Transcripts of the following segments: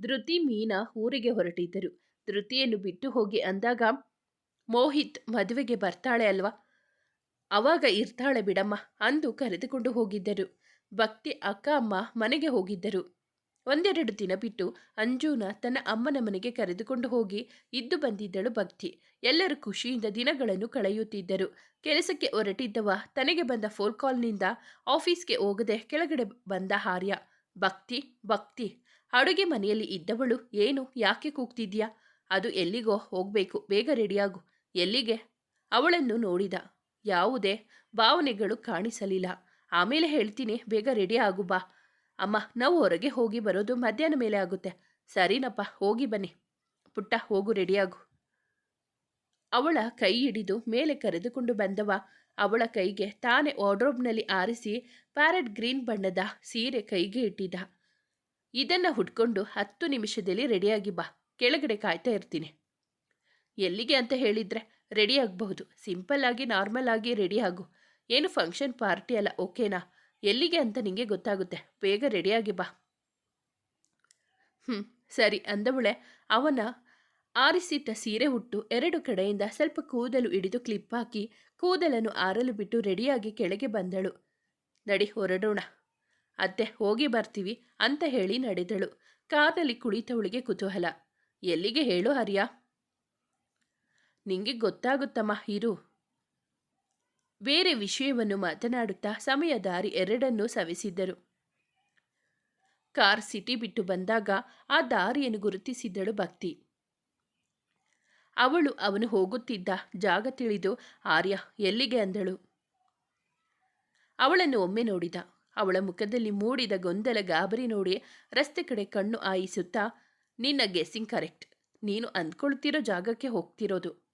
ಧೃತಿ ಮೀನಾ ಊರಿಗೆ ಹೊರಟಿದ್ದರು. ಧೃತಿಯನ್ನು ಬಿಟ್ಟು ಹೋಗಿ ಅಂದಾಗ, ಮೋಹಿತ್ ಮದುವೆಗೆ ಬರ್ತಾಳೆ ಅಲ್ವಾ? ಅವಾಗ ಇರ್ತಾಳೆ ಬಿಡಮ್ಮ ಅಂದು ಕರೆದುಕೊಂಡು ಹೋಗಿದ್ದರು. ಭಕ್ತಿ ಅಕ್ಕ ಅಮ್ಮ ಮನೆಗೆ ಹೋಗಿದ್ದರು. ಒಂದೆರಡು ದಿನ ಬಿಟ್ಟು ಅಂಜೂನ ತನ್ನ ಅಮ್ಮನ ಮನೆಗೆ ಕರೆದುಕೊಂಡು ಹೋಗಿ ಇದ್ದು ಬಂದಿದ್ದಳು ಭಕ್ತಿ. ಎಲ್ಲರೂ ಖುಷಿಯಿಂದ ದಿನಗಳನ್ನು ಕಳೆಯುತ್ತಿದ್ದರು. ಕೆಲಸಕ್ಕೆ ಹೊರಟಿದ್ದವ ತನಗೆ ಬಂದ ಫೋನ್ ಕಾಲ್ನಿಂದ ಆಫೀಸ್ಗೆ ಹೋಗದೆ ಕೆಳಗಡೆ ಬಂದ ಹಾರ್ಯ ಭಕ್ತಿ ಭಕ್ತಿ ಅಡುಗೆ ಮನೆಯಲ್ಲಿ ಇದ್ದವಳು, ಏನು, ಯಾಕೆ ಕೂಗ್ತಿದ್ಯಾ? ಅದು ಎಲ್ಲಿಗೋ ಹೋಗಬೇಕು, ಬೇಗ ರೆಡಿಯಾಗು, ಎಲ್ಲಿಗೆ? ಅವಳನ್ನು ನೋಡಿದ. ಯಾವುದೇ ಭಾವನೆಗಳು ಕಾಣಿಸಲಿಲ್ಲ. ಆಮೇಲೆ ಹೇಳ್ತೀನಿ, ಬೇಗ ರೆಡಿ ಆಗು ಬಾ. ಅಮ್ಮ, ನಾವು ಹೊರಗೆ ಹೋಗಿ ಬರೋದು ಮಧ್ಯಾಹ್ನ ಮೇಲೆ ಆಗುತ್ತೆ. ಸರಿನಪ್ಪ, ಹೋಗಿ ಬನ್ನಿ. ಪುಟ್ಟ, ಹೋಗು, ರೆಡಿಯಾಗು. ಅವಳ ಕೈ ಹಿಡಿದು ಮೇಲೆ ಕರೆದುಕೊಂಡು ಬಂದವ. ಅವಳ ಕೈಗೆ ತಾನೇ ವಾರ್ಡ್ರೋಬ್ನಲ್ಲಿ ಆರಿಸಿ ಪ್ಯಾರೆಟ್ ಗ್ರೀನ್ ಬಣ್ಣದ ಸೀರೆ ಕೈಗೆ ಇಟ್ಟಿದ್ದ. ಇದನ್ನು ಹುಡ್ಕೊಂಡು ಹತ್ತು ನಿಮಿಷದಲ್ಲಿ ರೆಡಿಯಾಗಿ ಬಾ. ಕೆಳಗಡೆ ಕಾಯ್ತಾ ಇರ್ತೀನಿ. ಎಲ್ಲಿಗೆ ಅಂತ ಹೇಳಿದ್ರೆ ರೆಡಿ ಆಗಬಹುದು. ಸಿಂಪಲ್ ಆಗಿ, ನಾರ್ಮಲ್ ಆಗಿ ರೆಡಿ ಆಗು. ಏನು ಫಂಕ್ಷನ್ ಪಾರ್ಟಿ ಅಲ್ಲ, ಓಕೆನಾ? ಎಲ್ಲಿಗೆ ಅಂತ ನಿಮಗೆ ಗೊತ್ತಾಗುತ್ತೆ. ಬೇಗ ರೆಡಿಯಾಗಿ ಬಾ. ಹ್ಞೂ ಸರಿ ಅಂದವಳೆ ಅವನ ಆರಿಸಿಟ್ಟ ಸೀರೆ ಹುಟ್ಟು ಎರಡು ಕಡೆಯಿಂದ ಸ್ವಲ್ಪ ಕೂದಲು ಹಿಡಿದು ಕ್ಲಿಪ್ ಹಾಕಿ ಕೂದಲನ್ನು ಆರಲು ಬಿಟ್ಟು ರೆಡಿಯಾಗಿ ಕೆಳಗೆ ಬಂದಳು. ನಡಿ, ಹೊರಡೋಣ. ಅತ್ತೆ ಹೋಗಿ ಬರ್ತೀವಿ ಅಂತ ಹೇಳಿ ನಡೆದಳು. ಕಾರಲ್ಲಿ ಕುಳಿತವಳಿಗೆ ಕುತೂಹಲ. ಎಲ್ಲಿಗೆ ಹೇಳು ಹರಿಯ? ನಿಂಗೆ ಗೊತ್ತಾಗುತ್ತಮ್ಮ ಇರು. ಬೇರೆ ವಿಷಯವನ್ನು ಮಾತನಾಡುತ್ತಾ ಸಮಯ ದಾರಿ ಎರಡನ್ನೂ ಸವಿಸಿದ್ದರು. ಕಾರ್ ಸಿಟಿ ಬಿಟ್ಟು ಬಂದಾಗ ಆ ದಾರಿಯನ್ನು ಗುರುತಿಸಿದ್ದಳು ಭಕ್ತಿ. ಅವಳು ಅವನು ಹೋಗುತ್ತಿದ್ದ ಜಾಗ ತಿಳಿದು, ಆರ್ಯ, ಎಲ್ಲಿಗೆ? ಅಂದಳು. ಅವಳನ್ನು ಒಮ್ಮೆ ನೋಡಿದ. ಅವಳ ಮುಖದಲ್ಲಿ ಮೂಡಿದ ಗೊಂದಲ ಗಾಬರಿ ನೋಡಿ ರಸ್ತೆ ಕಡೆ ಕಣ್ಣು ಆಯಿಸುತ್ತಾ ನಿನ್ನ ಗೆಸ್ಸಿಂಗ್ ಕರೆಕ್ಟ್. ನೀನು ಅಂದ್ಕೊಳ್ತಿರೋ ಜಾಗಕ್ಕೆ ಹೋಗ್ತಿರೋದು.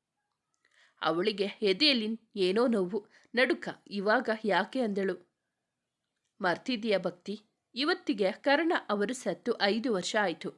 ಅವಳಿಗೆ ಎದೆಯಲ್ಲಿ ಏನೋ ನೋವು. ನಡುಕ, ಇವಾಗ ಯಾಕೆ? ಅಂದಳು. ಮರ್ತಿದೀಯ ಭಕ್ತಿ. ಇವತ್ತಿಗೆ ಕರ್ಣ ಅವರು ಸತ್ತು ಐದು ವರ್ಷ ಆಯಿತು.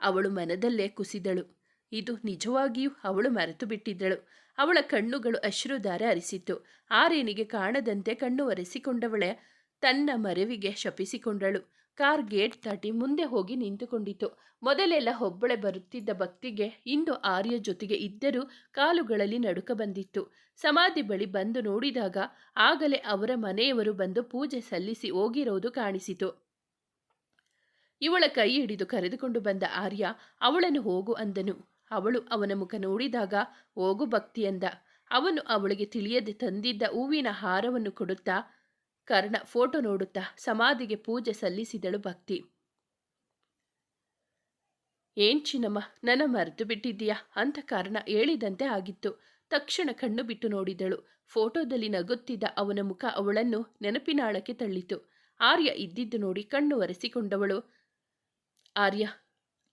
ಅವಳು ಮನದಲ್ಲೇ ಕುಸಿದಳು. ಇದು ನಿಜವಾಗಿಯೂ ಅವಳು ಮರೆತು ಬಿಟ್ಟಿದ್ದಳು ಅವಳ ಕಣ್ಣುಗಳು ಅಶ್ರುಧಾರ ಅರಿಸಿತು. ಆರೇನಿಗೆ ಕಾಣದಂತೆ ಕಣ್ಣು ಒರೆಸಿಕೊಂಡವಳೆ ತನ್ನ ಮರವಿಗೆ ಶಪಿಸಿಕೊಂಡಳು. ಕಾರ್ ಗೇಟ್ ದಾಟಿ ಮುಂದೆ ಹೋಗಿ ನಿಂತುಕೊಂಡಿತು. ಮೊದಲೆಲ್ಲ ಒಬ್ಬಳೆ ಬರುತ್ತಿದ್ದ ಭಕ್ತಿಗೆ ಇಂದು ಆರ್ಯ ಜೊತೆಗೆ ಇದ್ದರೂ ಕಾಲುಗಳಲ್ಲಿ ನಡುಕ ಬಂದಿತ್ತು. ಸಮಾಧಿ ಬಳಿ ಬಂದು ನೋಡಿದಾಗ ಆಗಲೇ ಅವರ ಮನೆಯವರು ಬಂದು ಪೂಜೆ ಸಲ್ಲಿಸಿ ಹೋಗಿರೋದು ಕಾಣಿಸಿತು. ಇವಳ ಕೈ ಹಿಡಿದು ಕರೆದುಕೊಂಡು ಬಂದ ಆರ್ಯ, ಅವಳನ್ನು ಹೋಗು ಅಂದನು. ಅವಳು ಅವನ ಮುಖ ನೋಡಿದಾಗ ಹೋಗು ಭಕ್ತಿ ಅಂದ. ಅವನು ಅವಳಿಗೆ ತಿಳಿಯದೆ ತಂದಿದ್ದ ಹೂವಿನ ಹಾರವನ್ನು ಕೊಡುತ್ತಾ, ಕರ್ಣ ಫೋಟೋ ನೋಡುತ್ತಾ ಸಮಾಧಿಗೆ ಪೂಜೆ ಸಲ್ಲಿಸಿದಳು ಭಕ್ತಿ. ಏನ್ ಚಿನ್ನಮ್ಮ, ನನ್ನ ಮರೆತು ಬಿಟ್ಟಿದ್ದೀಯಾ? ಅಂತ ಕಾರಣ ಹೇಳಿದಂತೆ ಆಗಿತ್ತು. ತಕ್ಷಣ ಕಣ್ಣು ಬಿಟ್ಟು ನೋಡಿದಳು. ಫೋಟೋದಲ್ಲಿ ನಗುತ್ತಿದ್ದ ಅವನ ಮುಖ ಅವಳನ್ನು ನೆನಪಿನಾಳಕ್ಕೆ ತಳ್ಳಿತು. ಆರ್ಯ ಇದ್ದಿದ್ದು ನೋಡಿ ಕಣ್ಣು ಒರೆಸಿಕೊಂಡವಳು. ಆರ್ಯ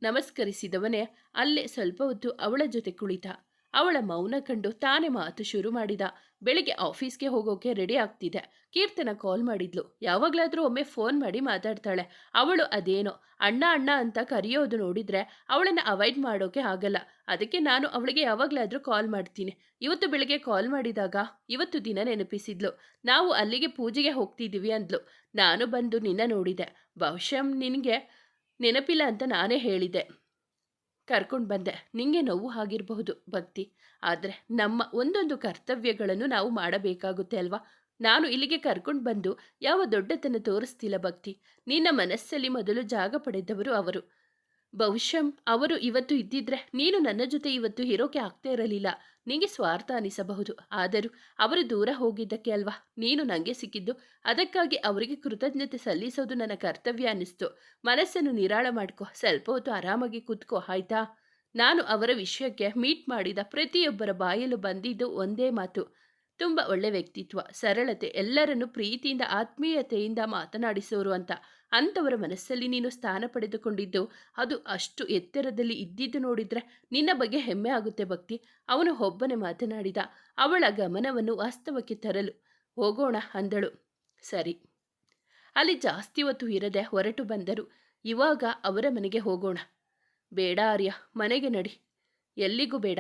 ನಮಸ್ಕರಿಸಿದವನೇ ಅಲ್ಲೇ ಸ್ವಲ್ಪ ಹೊತ್ತು ಅವಳ ಜೊತೆ ಕುಳಿತ. ಅವಳ ಮೌನ ಕಂಡು ತಾನೇ ಮಾತು ಶುರು ಮಾಡಿದ. ಬೆಳಿಗ್ಗೆ ಆಫೀಸ್ಗೆ ಹೋಗೋಕೆ ರೆಡಿ ಆಗ್ತಿದೆ ಕೀರ್ತನ ಕಾಲ್ ಮಾಡಿದ್ಲು. ಯಾವಾಗಲಾದರೂ ಒಮ್ಮೆ ಫೋನ್ ಮಾಡಿ ಮಾತಾಡ್ತಾಳೆ. ಅವಳು ಅದೇನೋ, ಅಣ್ಣ ಅಣ್ಣ ಅಂತ ಕರೆಯೋದು ನೋಡಿದ್ರೆ ಅವಳನ್ನು ಅವಾಯ್ಡ್ ಮಾಡೋಕೆ ಆಗಲ್ಲ. ಅದಕ್ಕೆ ನಾನು ಅವಳಿಗೆ ಯಾವಾಗಲಾದರೂ ಕಾಲ್ ಮಾಡ್ತೀನಿ. ಇವತ್ತು ಬೆಳಿಗ್ಗೆ ಕಾಲ್ ಮಾಡಿದಾಗ ಇವತ್ತು ದಿನ ನೆನಪಿಸಿದ್ಲು. ನಾವು ಅಲ್ಲಿಗೆ ಪೂಜೆಗೆ ಹೋಗ್ತಿದ್ದೀವಿ ಅಂದ್ಲು. ನಾನು ಬಂದು ನಿನ್ನ ನೋಡಿದೆ. ಬಹುಶಃ ನಿನಗೆ ನೆನಪಿಲ್ಲ ಅಂತ ನಾನೇ ಹೇಳಿದೆ ಕರ್ಕೊಂಡು ಬಂದೆ. ನಿಂಗೆ ನೋವು ಆಗಿರಬಹುದು ಭಕ್ತಿ. ಆದರೆ ನಮ್ಮ ಒಂದೊಂದು ಕರ್ತವ್ಯಗಳನ್ನು ನಾವು ಮಾಡಬೇಕಾಗುತ್ತೆ ಅಲ್ವಾ? ನಾನು ಇಲ್ಲಿಗೆ ಕರ್ಕೊಂಡು ಬಂದು ಯಾವ ದೊಡ್ಡತನ ತೋರಿಸ್ತಿಲ್ಲ ಭಕ್ತಿ. ನಿನ್ನ ಮನಸ್ಸಲ್ಲಿ ಮೊದಲು ಜಾಗ ಪಡೆದವರು ಅವರು. ಬಹುಶಃ ಅವರು ಇವತ್ತು ಇದ್ದಿದ್ರೆ ನೀನು ನನ್ನ ಜೊತೆ ಇವತ್ತು ಇರೋಕೆ ಆಗ್ತಾ ಇರಲಿಲ್ಲ. ನಿಂಗೆ ಸ್ವಾರ್ಥ ಅನಿಸಬಹುದು. ಆದರೂ ಅವರು ದೂರ ಹೋಗಿದ್ದಕ್ಕೆ ಅಲ್ವಾ? ನೀನು ನನಗೆ ಸಿಕ್ಕಿದ್ದು. ಅದಕ್ಕಾಗಿ ಅವರಿಗೆ ಕೃತಜ್ಞತೆ ಸಲ್ಲಿಸೋದು ನನ್ನ ಕರ್ತವ್ಯ ಅನ್ನಿಸ್ತು. ಮನಸ್ಸನ್ನು ನಿರಾಳ ಮಾಡ್ಕೋ. ಸ್ವಲ್ಪ ಹೊತ್ತು ಆರಾಮಾಗಿ ಕೂತ್ಕೋ, ಆಯ್ತಾ? ನಾನು ಅವರ ವಿಷಯಕ್ಕೆ ಮೀಟ್ ಮಾಡಿದ ಪ್ರತಿಯೊಬ್ಬರ ಬಾಯಲು ಬಂದಿದ್ದು ಒಂದೇ ಮಾತು. ತುಂಬ ಒಳ್ಳೆ ವ್ಯಕ್ತಿತ್ವ, ಸರಳತೆ, ಎಲ್ಲರನ್ನು ಪ್ರೀತಿಯಿಂದ, ಆತ್ಮೀಯತೆಯಿಂದ ಮಾತನಾಡಿಸೋರು ಅಂತ. ಅಂಥವರ ಮನಸ್ಸಲ್ಲಿ ನೀನು ಸ್ಥಾನ ಪಡೆದುಕೊಂಡಿದ್ದು ಅದು ಅಷ್ಟು ಎತ್ತರದಲ್ಲಿ ಇದ್ದಿದ್ದು ನೋಡಿದ್ರೆ ನಿನ್ನ ಬಗ್ಗೆ ಹೆಮ್ಮೆ ಆಗುತ್ತೆ ಭಕ್ತಿ. ಅವನು ಒಬ್ಬನೇ ಮಾತನಾಡಿದ. ಅವಳ ಗಮನವನ್ನು ವಾಸ್ತವಕ್ಕೆ ತರಲು. ಹೋಗೋಣ ಅಂದಳು. ಸರಿ. ಅಲ್ಲಿ ಜಾಸ್ತಿ ಹೊತ್ತು ಇರದೆ ಹೊರಟು ಬಂದರು. ಇವಾಗ ಅವರ ಮನೆಗೆ ಹೋಗೋಣ. ಬೇಡ ಆರ್ಯ, ಮನೆಗೆ ನಡಿ. ಎಲ್ಲಿಗೂ ಬೇಡ.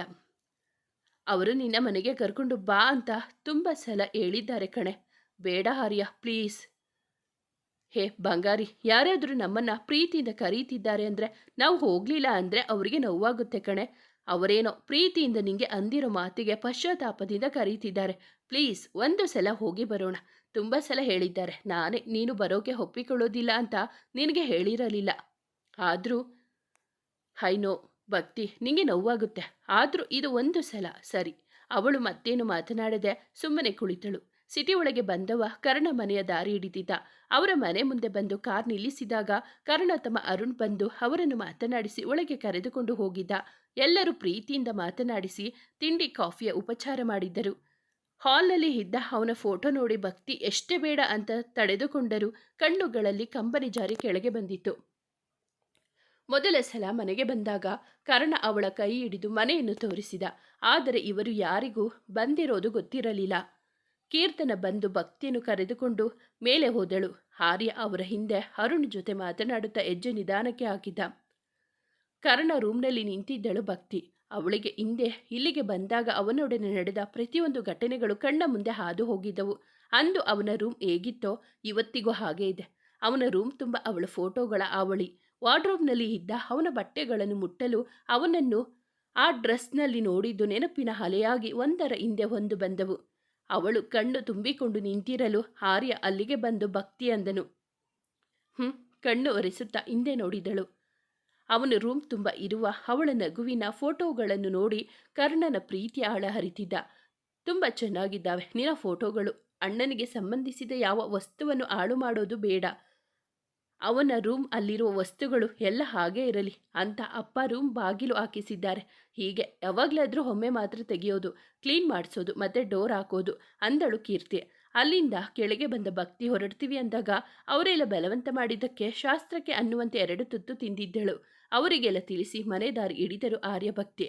ಅವರು ನಿನ್ನ ಮನೆಗೆ ಕರ್ಕೊಂಡು ಬಾ ಅಂತ ತುಂಬ ಸಲ ಹೇಳಿದ್ದಾರೆ ಕಣೆ. ಬೇಡ ಆರ್ಯ, ಪ್ಲೀಸ್. ಹೇ ಬಂಗಾರಿ, ಯಾರಾದರೂ ನಮ್ಮನ್ನ ಪ್ರೀತಿಯಿಂದ ಕರೀತಿದ್ದಾರೆ ಅಂದರೆ ನಾವು ಹೋಗಲಿಲ್ಲ ಅಂದರೆ ಅವರಿಗೆ ನೋವಾಗುತ್ತೆ ಕಣೆ. ಅವರೇನೋ ಪ್ರೀತಿಯಿಂದ ನಿಮಗೆ ಅಂದಿರೋ ಮಾತಿಗೆ ಪಶ್ಚಾತ್ತಾಪದಿಂದ ಕರೀತಿದ್ದಾರೆ. ಪ್ಲೀಸ್, ಒಂದು ಸಲ ಹೋಗಿ ಬರೋಣ. ತುಂಬ ಸಲ ಹೇಳಿದ್ದಾರೆ. ನಾನೇ, ನೀನು ಬರೋಕೆ ಒಪ್ಪಿಕೊಳ್ಳೋದಿಲ್ಲ ಅಂತ ನಿನಗೆ ಹೇಳಿರಲಿಲ್ಲ. ಆದರೂ, ಹೈನೋ, ಭಕ್ತಿ ನಿಮಗೆ ನೋವಾಗುತ್ತೆ. ಆದರೂ ಇದು ಒಂದು ಸಲ. ಸರಿ. ಅವಳು ಮತ್ತೇನು ಮಾತನಾಡದೆ ಸುಮ್ಮನೆ ಕುಳಿತಳು. ಸಿಟಿ ಒಳಗೆ ಬಂದವ ಕರ್ಣ ಮನೆಯ ದಾರಿ ಹಿಡಿದಿದ್ದ. ಅವರ ಮನೆ ಮುಂದೆ ಬಂದು ಕಾರ್ ನಿಲ್ಲಿಸಿದಾಗ ಕರ್ಣ ತಮ್ಮ ಅರುಣ್ ಬಂದು ಅವರನ್ನು ಮಾತನಾಡಿಸಿ ಒಳಗೆ ಕರೆದುಕೊಂಡು ಹೋಗಿದ್ದ. ಎಲ್ಲರೂ ಪ್ರೀತಿಯಿಂದ ಮಾತನಾಡಿಸಿ ತಿಂಡಿ, ಕಾಫಿಯ ಉಪಚಾರ ಮಾಡಿದ್ದರು. ಹಾಲ್ನಲ್ಲಿ ಇದ್ದ ಅವನ ಫೋಟೋ ನೋಡಿ ಭಕ್ತಿ ಎಷ್ಟೇ ಬೇಡ ಅಂತ ತಡೆದುಕೊಂಡರು ಕಣ್ಣುಗಳಲ್ಲಿ ಕಂಬನಿ ಜಾರಿ ಕೆಳಗೆ ಬಂದಿತ್ತು. ಮೊದಲ ಸಲ ಮನೆಗೆ ಬಂದಾಗ ಕರ್ಣ ಅವಳ ಕೈ ಹಿಡಿದು ಮನೆಯನ್ನು ತೋರಿಸಿದ. ಆದರೆ ಇವರು ಯಾರಿಗೂ ಬಂದಿರೋದು ಗೊತ್ತಿರಲಿಲ್ಲ. ಕೀರ್ತನ ಬಂದು ಭಕ್ತಿಯನ್ನು ಕರೆದುಕೊಂಡು ಮೇಲೆ ಹೋದಳು. ಆರ್ಯ ಅವರ ಹಿಂದೆ ಅರುಣ್ ಜೊತೆ ಮಾತನಾಡುತ್ತಾ ಹೆಜ್ಜೆ ನಿಧಾನಕ್ಕೆ ಹಾಕಿದ. ಕರ್ಣ ರೂಮ್ನಲ್ಲಿ ನಿಂತಿದ್ದಳು ಭಕ್ತಿ. ಅವಳಿಗೆ ಹಿಂದೆ, ಇಲ್ಲಿಗೆ ಬಂದಾಗ ಅವನೊಡನೆ ನಡೆದ ಪ್ರತಿಯೊಂದು ಘಟನೆಗಳು ಕಣ್ಣ ಮುಂದೆ ಹಾದು ಹೋಗಿದ್ದವು. ಅಂದು ಅವನ ರೂಮ್ ಹೇಗಿತ್ತೋ ಇವತ್ತಿಗೂ ಹಾಗೇ ಇದೆ. ಅವನ ರೂಮ್ ತುಂಬ ಅವಳ ಫೋಟೋಗಳ ಆವಳಿ ವಾರ್ಡ್ರೋಬ್ನಲ್ಲಿ ಇದ್ದ ಅವನ ಬಟ್ಟೆಗಳನ್ನು ಮುಟ್ಟಲು ಅವನನ್ನು ಆ ಡ್ರೆಸ್ನಲ್ಲಿ ನೋಡಿದ್ದು ನೆನಪಿನ ಅಲೆಯಾಗಿ ಒಂದರ ಹಿಂದೆ ಒಂದು ಬಂದವು. ಅವಳು ಕಣ್ಣು ತುಂಬಿಕೊಂಡು ನಿಂತಿರಲು ಆರ್ಯ ಅಲ್ಲಿಗೆ ಬಂದು ಭಕ್ತಿ ಅಂದನು. ಹ್ಞೂ ಕಣ್ಣು ಒರೆಸುತ್ತಾ ಹಿಂದೆ ನೋಡಿದಳು. ಅವನು ರೂಮ್ ತುಂಬ ಇರುವ ಅವಳ ನಗುವಿನ ಫೋಟೋಗಳನ್ನು ನೋಡಿ ಕರ್ಣನ ಪ್ರೀತಿಯ ಆಳ ಹರಿತಿದ್ದ ತುಂಬ ಚೆನ್ನಾಗಿದ್ದಾವೆ ನಿನ್ನ ಫೋಟೋಗಳು. ಅಣ್ಣನಿಗೆ ಸಂಬಂಧಿಸಿದ ಯಾವ ವಸ್ತುವನ್ನು ಹಾಳು ಮಾಡೋದು ಬೇಡ. ಅವನ ರೂಮ್ ಅಲ್ಲಿರುವ ವಸ್ತುಗಳು ಎಲ್ಲ ಹಾಗೇ ಇರಲಿ ಅಂತ ಅಪ್ಪ ರೂಮ್ ಬಾಗಿಲು ಹಾಕಿಸಿದ್ದಾರೆ. ಹೀಗೆ ಯಾವಾಗಲಾದರೂ ಒಮ್ಮೆ ಮಾತ್ರ ತೆಗೆಯೋದು, ಕ್ಲೀನ್ ಮಾಡಿಸೋದು ಮತ್ತೆ ಡೋರ್ ಹಾಕೋದು ಅಂದಳು ಕೀರ್ತಿ. ಅಲ್ಲಿಂದ ಕೆಳಗೆ ಬಂದ ಭಕ್ತಿ ಹೊರಡ್ತೀವಿ ಅಂದಾಗ ಅವರೆಲ್ಲ ಬಲವಂತ ಮಾಡಿದ್ದಕ್ಕೆ ಶಾಸ್ತ್ರಕ್ಕೆ ಅನ್ನುವಂತೆ ಎರಡು ತುತ್ತು ತಿಂದಿದ್ದಳು. ಅವರಿಗೆಲ್ಲ ತಿಳಿಸಿ ಮನೆ ದಾರಿ ಹಿಡಿದರು ಆರ್ಯಭಕ್ತಿ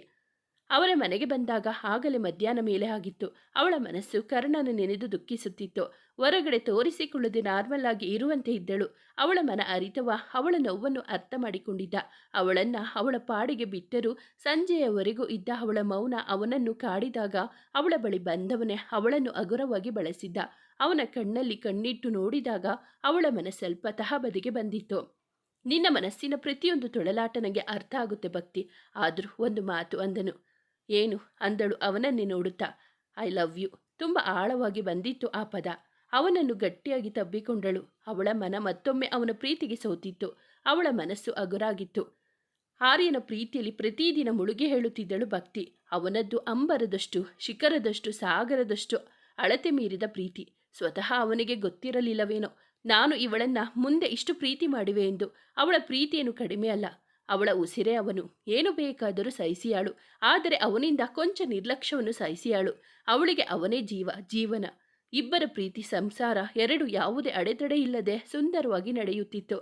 ಅವರ ಮನೆಗೆ ಬಂದಾಗ ಆಗಲೇ ಮಧ್ಯಾಹ್ನ ಮೇಲೆ ಆಗಿತ್ತು. ಅವಳ ಮನಸ್ಸು ಕರ್ಣನ ನೆನೆದು ದುಃಖಿಸುತ್ತಿತ್ತು. ಹೊರಗಡೆ ತೋರಿಸಿಕೊಳ್ಳದೆ ನಾರ್ಮಲ್ ಆಗಿ ಇರುವಂತೆ ಇದ್ದಳು. ಅವಳ ಮನ ಅರಿತವ ಅವಳ ನೋವನ್ನು ಅರ್ಥ ಮಾಡಿಕೊಂಡಿದ್ದ. ಅವಳನ್ನ ಅವಳ ಪಾಡಿಗೆ ಬಿಟ್ಟರೂ ಸಂಜೆಯವರೆಗೂ ಇದ್ದ ಅವಳ ಮೌನ ಅವನನ್ನು ಕಾಡಿದಾಗ ಅವಳ ಬಳಿ ಬಂದವನೇ ಅವಳನ್ನು ಹಗುರವಾಗಿ ಬಳಸಿದ್ದ. ಅವನ ಕಣ್ಣಲ್ಲಿ ಕಣ್ಣಿಟ್ಟು ನೋಡಿದಾಗ ಅವಳ ಮನ ಸ್ವಲ್ಪ ತಹಬದಿಗೆ ಬಂದಿತ್ತು. ನಿನ್ನ ಮನಸ್ಸಿನ ಪ್ರತಿಯೊಂದು ತೊಳಲಾಟ ನನಗೆ ಅರ್ಥ ಆಗುತ್ತೆ ಭಕ್ತಿ. ಆದರೂ ಒಂದು ಮಾತು ಅಂದನು. ಏನು? ಅಂದಳು ಅವನನ್ನೇ ನೋಡುತ್ತಾ. I love you. ತುಂಬ ಆಳವಾಗಿ ಬಂದಿತ್ತು ಆ ಪದ. ಅವನನ್ನು ಗಟ್ಟಿಯಾಗಿ ತಬ್ಬಿಕೊಂಡಳು. ಅವಳ ಮನ ಮತ್ತೊಮ್ಮೆ ಅವನ ಪ್ರೀತಿಗೆ ಸೋತಿತ್ತು. ಅವಳ ಮನಸ್ಸು ಅಗುರಾಗಿತ್ತು. ಆರ್ಯನ ಪ್ರೀತಿಯಲ್ಲಿ ಪ್ರತಿದಿನ ಮುಳುಗಿ ಹೇಳುತ್ತಿದ್ದಳು ಭಕ್ತಿ. ಅವನದ್ದು ಅಂಬರದಷ್ಟು, ಶಿಖರದಷ್ಟು, ಸಾಗರದಷ್ಟು ಅಳತೆ ಮೀರಿದ ಪ್ರೀತಿ. ಸ್ವತಃ ಅವನಿಗೆ ಗೊತ್ತಿರಲಿಲ್ಲವೇನೋ. ನಾನು ಇವಳನ್ನ ಮುಂದೆ ಇಷ್ಟು ಪ್ರೀತಿ ಮಾಡುವೆ ಎಂದು. ಅವಳ ಪ್ರೀತಿಯನ್ನು ಕಡಿಮೆ ಅಲ್ಲ. ಅವಳ ಉಸಿರೇ ಅವನು. ಏನು ಬೇಕಾದರೂ ಸಹಿಸಿಯಾಳು. ಆದರೆ ಅವನಿಂದ ಕೊಂಚ ನಿರ್ಲಕ್ಷ್ಯವನ್ನು ಸಹಿಸಿಯಾಳು. ಅವಳಿಗೆ ಅವನೇ ಜೀವ, ಜೀವನ. ಇಬ್ಬರ ಪ್ರೀತಿ, ಸಂಸಾರ ಎರಡು ಯಾವುದೇ ಅಡೆತಡೆ ಇಲ್ಲದೆ ಸುಂದರವಾಗಿ ನಡೆಯುತ್ತಿತ್ತು.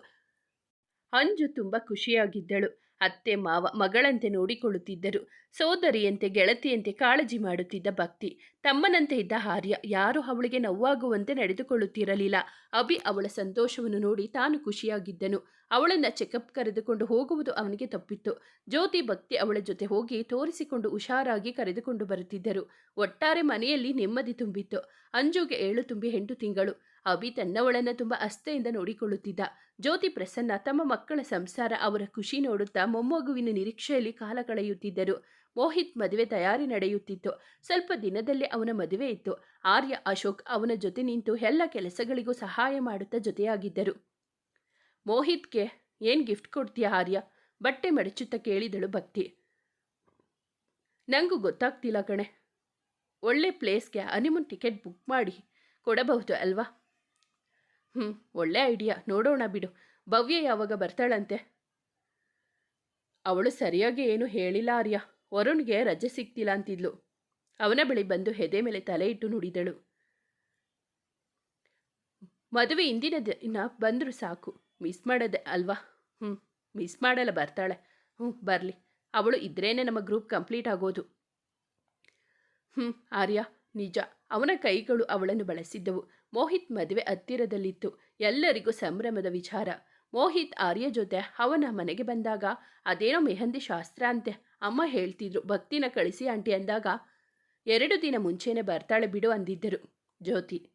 ಅಂಜು ತುಂಬ ಖುಷಿಯಾಗಿದ್ದಳು. ಅತ್ತೆ ಮಾವ ಮಗಳಂತೆ ನೋಡಿಕೊಳ್ಳುತ್ತಿದ್ದರು. ಸೋದರಿಯಂತೆ ಗೆಳತಿಯಂತೆ ಕಾಳಜಿ ಮಾಡುತ್ತಿದ್ದ ಭಕ್ತಿ. ತಮ್ಮನಂತೆ ಇದ್ದ ಹಾರ್ಯ ಯಾರೂ ಅವಳಿಗೆ ನೋವಾಗುವಂತೆ ನಡೆದುಕೊಳ್ಳುತ್ತಿರಲಿಲ್ಲ. ಅಭಿ ಅವಳ ಸಂತೋಷವನ್ನು ನೋಡಿ ತಾನು ಖುಷಿಯಾಗಿದ್ದನು. ಅವಳನ್ನ ಚೆಕಪ್ ಕರೆದುಕೊಂಡು ಹೋಗುವುದು ಅವನಿಗೆ ತಪ್ಪಿತ್ತು. ಜ್ಯೋತಿ ಭಕ್ತಿ ಅವಳ ಜೊತೆ ಹೋಗಿ ತೋರಿಸಿಕೊಂಡು ಹುಷಾರಾಗಿ ಕರೆದುಕೊಂಡು ಬರುತ್ತಿದ್ದರು. ಒಟ್ಟಾರೆ ಮನೆಯಲ್ಲಿ ನೆಮ್ಮದಿ ತುಂಬಿತ್ತು. ಅಂಜುಗೆ ಏಳು ತುಂಬಿ ಎಂಟು ತಿಂಗಳು. ಅಭಿ ತನ್ನವಳನ್ನು ತುಂಬ ಅಸ್ಥೆಯಿಂದ ನೋಡಿಕೊಳ್ಳುತ್ತಿದ್ದ. ಜ್ಯೋತಿ ಪ್ರಸನ್ನ ತಮ್ಮ ಮಕ್ಕಳ ಸಂಸಾರ ಅವರ ಖುಷಿ ನೋಡುತ್ತಾ ಮೊಮ್ಮಗುವಿನ ನಿರೀಕ್ಷೆಯಲ್ಲಿ ಕಾಲ ಕಳೆಯುತ್ತಿದ್ದರು. ಮೋಹಿತ್ ಮದುವೆ ತಯಾರಿ ನಡೆಯುತ್ತಿತ್ತು. ಸ್ವಲ್ಪ ದಿನದಲ್ಲಿ ಅವನ ಮದುವೆ ಇತ್ತು. ಆರ್ಯ, ಅಶೋಕ್ ಅವನ ಜೊತೆ ನಿಂತು ಎಲ್ಲ ಕೆಲಸಗಳಿಗೂ ಸಹಾಯ ಮಾಡುತ್ತಾ ಜೊತೆಯಾಗಿದ್ದರು. ಮೋಹಿತ್ಗೆ ಏನು ಗಿಫ್ಟ್ ಕೊಡ್ತೀಯ ಆರ್ಯ? ಬಟ್ಟೆ ಮಡಚುತ್ತಾ ಕೇಳಿದಳು ಭಕ್ತಿ. ನಂಗೂ ಗೊತ್ತಾಗ್ತಿಲ್ಲ ಕಣೆ. ಒಳ್ಳೆ ಪ್ಲೇಸ್ಗೆ ಹನಿಮೂನ್ ಟಿಕೆಟ್ ಬುಕ್ ಮಾಡಿ ಕೊಡಬಹುದು ಅಲ್ವಾ? ಹ್ಞೂ ಒಳ್ಳೆ ಐಡಿಯಾ. ನೋಡೋಣ ಬಿಡು. ಭವ್ಯ ಯಾವಾಗ ಬರ್ತಾಳಂತೆ? ಅವಳು ಸರಿಯಾಗಿ ಏನು ಹೇಳಿಲ್ಲ ಆರ್ಯ. ವರುಣ್ಗೆ ರಜೆ ಸಿಗ್ತಿಲ್ಲ ಅಂತಿದ್ಲು. ಅವನ ಬಳಿ ಬಂದು ಹೆದೆ ಮೇಲೆ ತಲೆ ಇಟ್ಟು ನುಡಿದಳು. ಮದುವೆ ಇಂದಿನ ದಿನ ಬಂದರೂ ಸಾಕು. ಮಿಸ್ ಮಾಡದೆ ಅಲ್ವಾ? ಹ್ಞೂ ಮಿಸ್ ಮಾಡಲ್ಲ, ಬರ್ತಾಳೆ. ಹ್ಞೂ ಬರಲಿ. ಅವಳು ಇದ್ರೇನೆ ನಮ್ಮ ಗ್ರೂಪ್ ಕಂಪ್ಲೀಟ್ ಆಗೋದು. ಹ್ಞೂ ಆರ್ಯ, ನಿಜ. ಅವನ ಕೈಗಳು ಅವಳನ್ನು ಬಳಸಿದ್ದವು. ಮೋಹಿತ್ ಮದುವೆ ಹತ್ತಿರದಲ್ಲಿತ್ತು. ಎಲ್ಲರಿಗೂ ಸಂಭ್ರಮದ ವಿಚಾರ. ಮೋಹಿತ್ ಆರ್ಯ ಜೊತೆ ಅವನ ಮನೆಗೆ ಬಂದಾಗ, ಅದೇನೋ ಮೆಹಂದಿ ಶಾಸ್ತ್ರ ಅಂತೆ. ಅಮ್ಮ ಹೇಳ್ತಿದ್ರು, ಭಕ್ತಿನ ಕಳಿಸಿ ಆಂಟಿ ಅಂದಾಗ, ಎರಡು ದಿನ ಮುಂಚೆನೆ ಬರ್ತಾಳೆ ಬಿಡು ಅಂದಿದ್ದರು ಜ್ಯೋತಿ.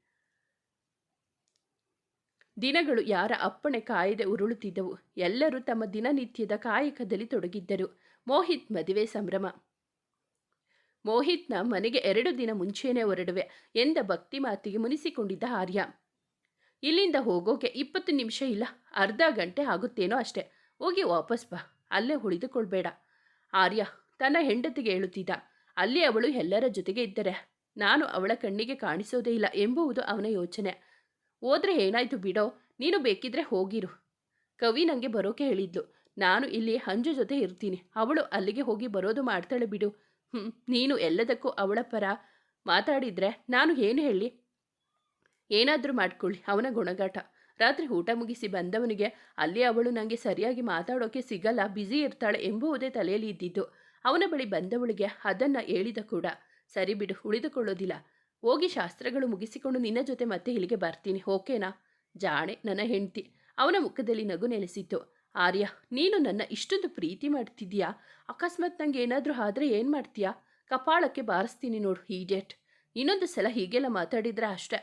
ದಿನಗಳು ಯಾರ ಅಪ್ಪಣೆ ಕಾಯದೆ ಉರುಳುತ್ತಿದ್ದವು. ಎಲ್ಲರೂ ತಮ್ಮ ದಿನನಿತ್ಯದ ಕಾಯಕದಲ್ಲಿ ತೊಡಗಿದ್ದರು. ಮೋಹಿತ್ ಮದುವೆ ಸಂಭ್ರಮ. ಮೋಹಿತ್ನ ಮನೆಗೆ ಎರಡು ದಿನ ಮುಂಚೆನೇ ಹೊರಡುವೆ ಎಂದ ಭಕ್ತಿ ಮಾತಿಗೆ ಮುನಿಸಿಕೊಂಡಿದ್ದ ಆರ್ಯ. ಇಲ್ಲಿಂದ ಹೋಗೋಕೆ ಇಪ್ಪತ್ತು ನಿಮಿಷ ಇಲ್ಲ, ಅರ್ಧ ಗಂಟೆ ಆಗುತ್ತೇನೋ ಅಷ್ಟೆ. ಹೋಗಿ ವಾಪಸ್ ಬಾ, ಅಲ್ಲೇ ಉಳಿದುಕೊಳ್ಬೇಡ. ಆರ್ಯ ತನ್ನ ಹೆಂಡತಿಗೆ ಹೇಳುತ್ತಿದ್ದ, ಅಲ್ಲಿ ಅವಳು ಎಲ್ಲರ ಜೊತೆಗೆ ಇದ್ದರೆ, ನಾನು ಅವಳ ಕಣ್ಣಿಗೆ ಕಾಣಿಸೋದೇ ಇಲ್ಲ ಎಂಬುವುದು ಅವನ ಯೋಚನೆ. ಹೋದ್ರೆ ಏನಾಯ್ತು ಬಿಡೋ, ನೀನು ಬೇಕಿದ್ರೆ ಹೋಗಿರು. ಕವಿ ನನಗೆ ಬರೋಕೆ ಹೇಳಿದ್ಲು, ನಾನು ಇಲ್ಲಿ ಹಂಜು ಜೊತೆ ಇರ್ತೀನಿ, ಅವಳು ಅಲ್ಲಿಗೆ ಹೋಗಿ ಬರೋದು ಮಾಡ್ತಾಳೆ ಬಿಡು ನೀನು ಎಲ್ಲದಕ್ಕೂ ಅವಳ ಪರ ಮಾತಾಡಿದ್ರೆ ನಾನು ಏನು ಹೇಳಿ? ಏನಾದರೂ ಮಾಡ್ಕೊಳ್ಳಿ, ಅವನ ಗುಣಗಾಟ. ರಾತ್ರಿ ಊಟ ಮುಗಿಸಿ ಬಂದವನಿಗೆ ಅಲ್ಲಿ ಅವಳು ನನಗೆ ಸರಿಯಾಗಿ ಮಾತಾಡೋಕೆ ಸಿಗಲ್ಲ, ಬ್ಯುಸಿ ಇರ್ತಾಳೆ ಎಂಬುವುದೇ ತಲೆಯಲ್ಲಿ ಇದ್ದಿದ್ದು. ಅವನ ಬಳಿ ಬಂದವಳಿಗೆ ಅದನ್ನು ಹೇಳಿದ ಕೂಡ, ಸರಿ ಬಿಡು, ಉಳಿದುಕೊಳ್ಳೋದಿಲ್ಲ. ಹೋಗಿ ಶಾಸ್ತ್ರಗಳು ಮುಗಿಸಿಕೊಂಡು ನಿನ್ನ ಜೊತೆ ಮತ್ತೆ ಇಲ್ಲಿಗೆ ಬರ್ತೀನಿ, ಓಕೆನಾ? ಜಾಣೆ, ನನ್ನ ಹೆಂಡ್ತಿ. ಅವನ ಮುಖದಲ್ಲಿ ನಗು ನೆಲೆಸಿತ್ತು. ಆರ್ಯ, ನೀನು ನನ್ನ ಇಷ್ಟೊಂದು ಪ್ರೀತಿ ಮಾಡ್ತಿದ್ಯಾ ಅಕಸ್ಮಾತ್ ನಂಗೆ ಏನಾದರೂ ಆದರೆ ಏನು ಮಾಡ್ತೀಯಾ? ಕಪಾಳಕ್ಕೆ ಬಾರಿಸ್ತೀನಿ ನೋಡು, ಈಜೆಟ್. ಇನ್ನೊಂದು ಸಲ ಹೀಗೆಲ್ಲ ಮಾತಾಡಿದ್ರೆ ಅಷ್ಟೆ.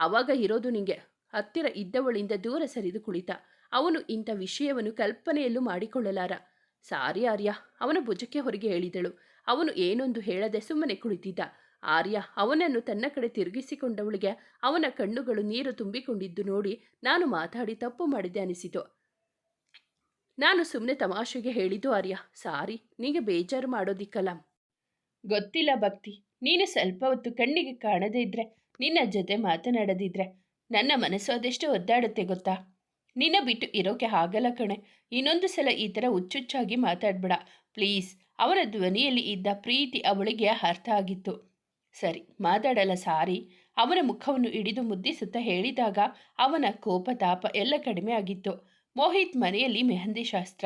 ಅವಾಗ ಇರೋದು ನಿಂಗೆ. ಹತ್ತಿರ ಇದ್ದವಳಿಂದ ದೂರ ಸರಿದು ಕುಳಿತ. ಅವನು ಇಂಥ ವಿಷಯವನ್ನು ಕಲ್ಪನೆಯಲ್ಲೂ ಮಾಡಿಕೊಳ್ಳಲಾರ. ಸಾರಿ ಆರ್ಯ, ಅವನ ಭುಜಕ್ಕೆ ಹೊರಗೆ ಹೇಳಿದಳು. ಅವನು ಏನೊಂದು ಹೇಳದೆ ಸುಮ್ಮನೆ ಕುಳಿತಿದ್ದ. ಆರ್ಯ, ಅವನನ್ನು ತನ್ನ ಕಡೆ ತಿರುಗಿಸಿಕೊಂಡವಳಿಗೆ ಅವನ ಕಣ್ಣುಗಳು ನೀರು ತುಂಬಿಕೊಂಡಿದ್ದು ನೋಡಿ ನಾನು ಮಾತಾಡಿ ತಪ್ಪು ಮಾಡಿದೆ ಅನಿಸಿತು. ನಾನು ಸುಮ್ಮನೆ ತಮಾಷೆಗೆ ಹೇಳಿದ್ದು ಆರ್ಯ. ಸಾರಿ, ನಿಂಗೆ ಬೇಜಾರು ಮಾಡೋದಿಕ್ಕಲ್ಲ. ಗೊತ್ತಿಲ್ಲ ಭಕ್ತಿ. ನೀನು ಸ್ವಲ್ಪ ಹೊತ್ತು ಕಣ್ಣಿಗೆ ಕಾಣದೇ ಇದ್ರೆ, ನಿನ್ನ ಜೊತೆ ಮಾತನಾಡದಿದ್ರೆ ನನ್ನ ಮನಸ್ಸು ಅದೆಷ್ಟು ಒದ್ದಾಡುತ್ತೆ ಗೊತ್ತಾ? ನಿನ್ನ ಬಿಟ್ಟು ಇರೋಕೆ ಆಗಲ್ಲ ಕಣೆ. ಇನ್ನೊಂದು ಸಲ ಈ ಥರ ಹುಚ್ಚುಚ್ಚಾಗಿ ಮಾತಾಡ್ಬೇಡ. ಪ್ಲೀಸ್ ಅವರ ಧ್ವನಿಯಲ್ಲಿ ಇದ್ದ ಪ್ರೀತಿ ಅವಳಿಗೆ ಅರ್ಥ ಆಗಿತ್ತು. ಸರಿ, ಮಾತಾಡಲ್ಲ, ಸಾರಿ. ಅವನ ಮುಖವನ್ನು ಹಿಡಿದು ಮುದ್ದಿಸುತ್ತಾ ಹೇಳಿದಾಗ ಅವನ ಕೋಪ ತಾಪ ಎಲ್ಲ ಕಡಿಮೆ ಆಗಿತ್ತು. ಮೋಹಿತ್ ಮನೆಯಲ್ಲಿ ಮೆಹಂದಿ ಶಾಸ್ತ್ರ.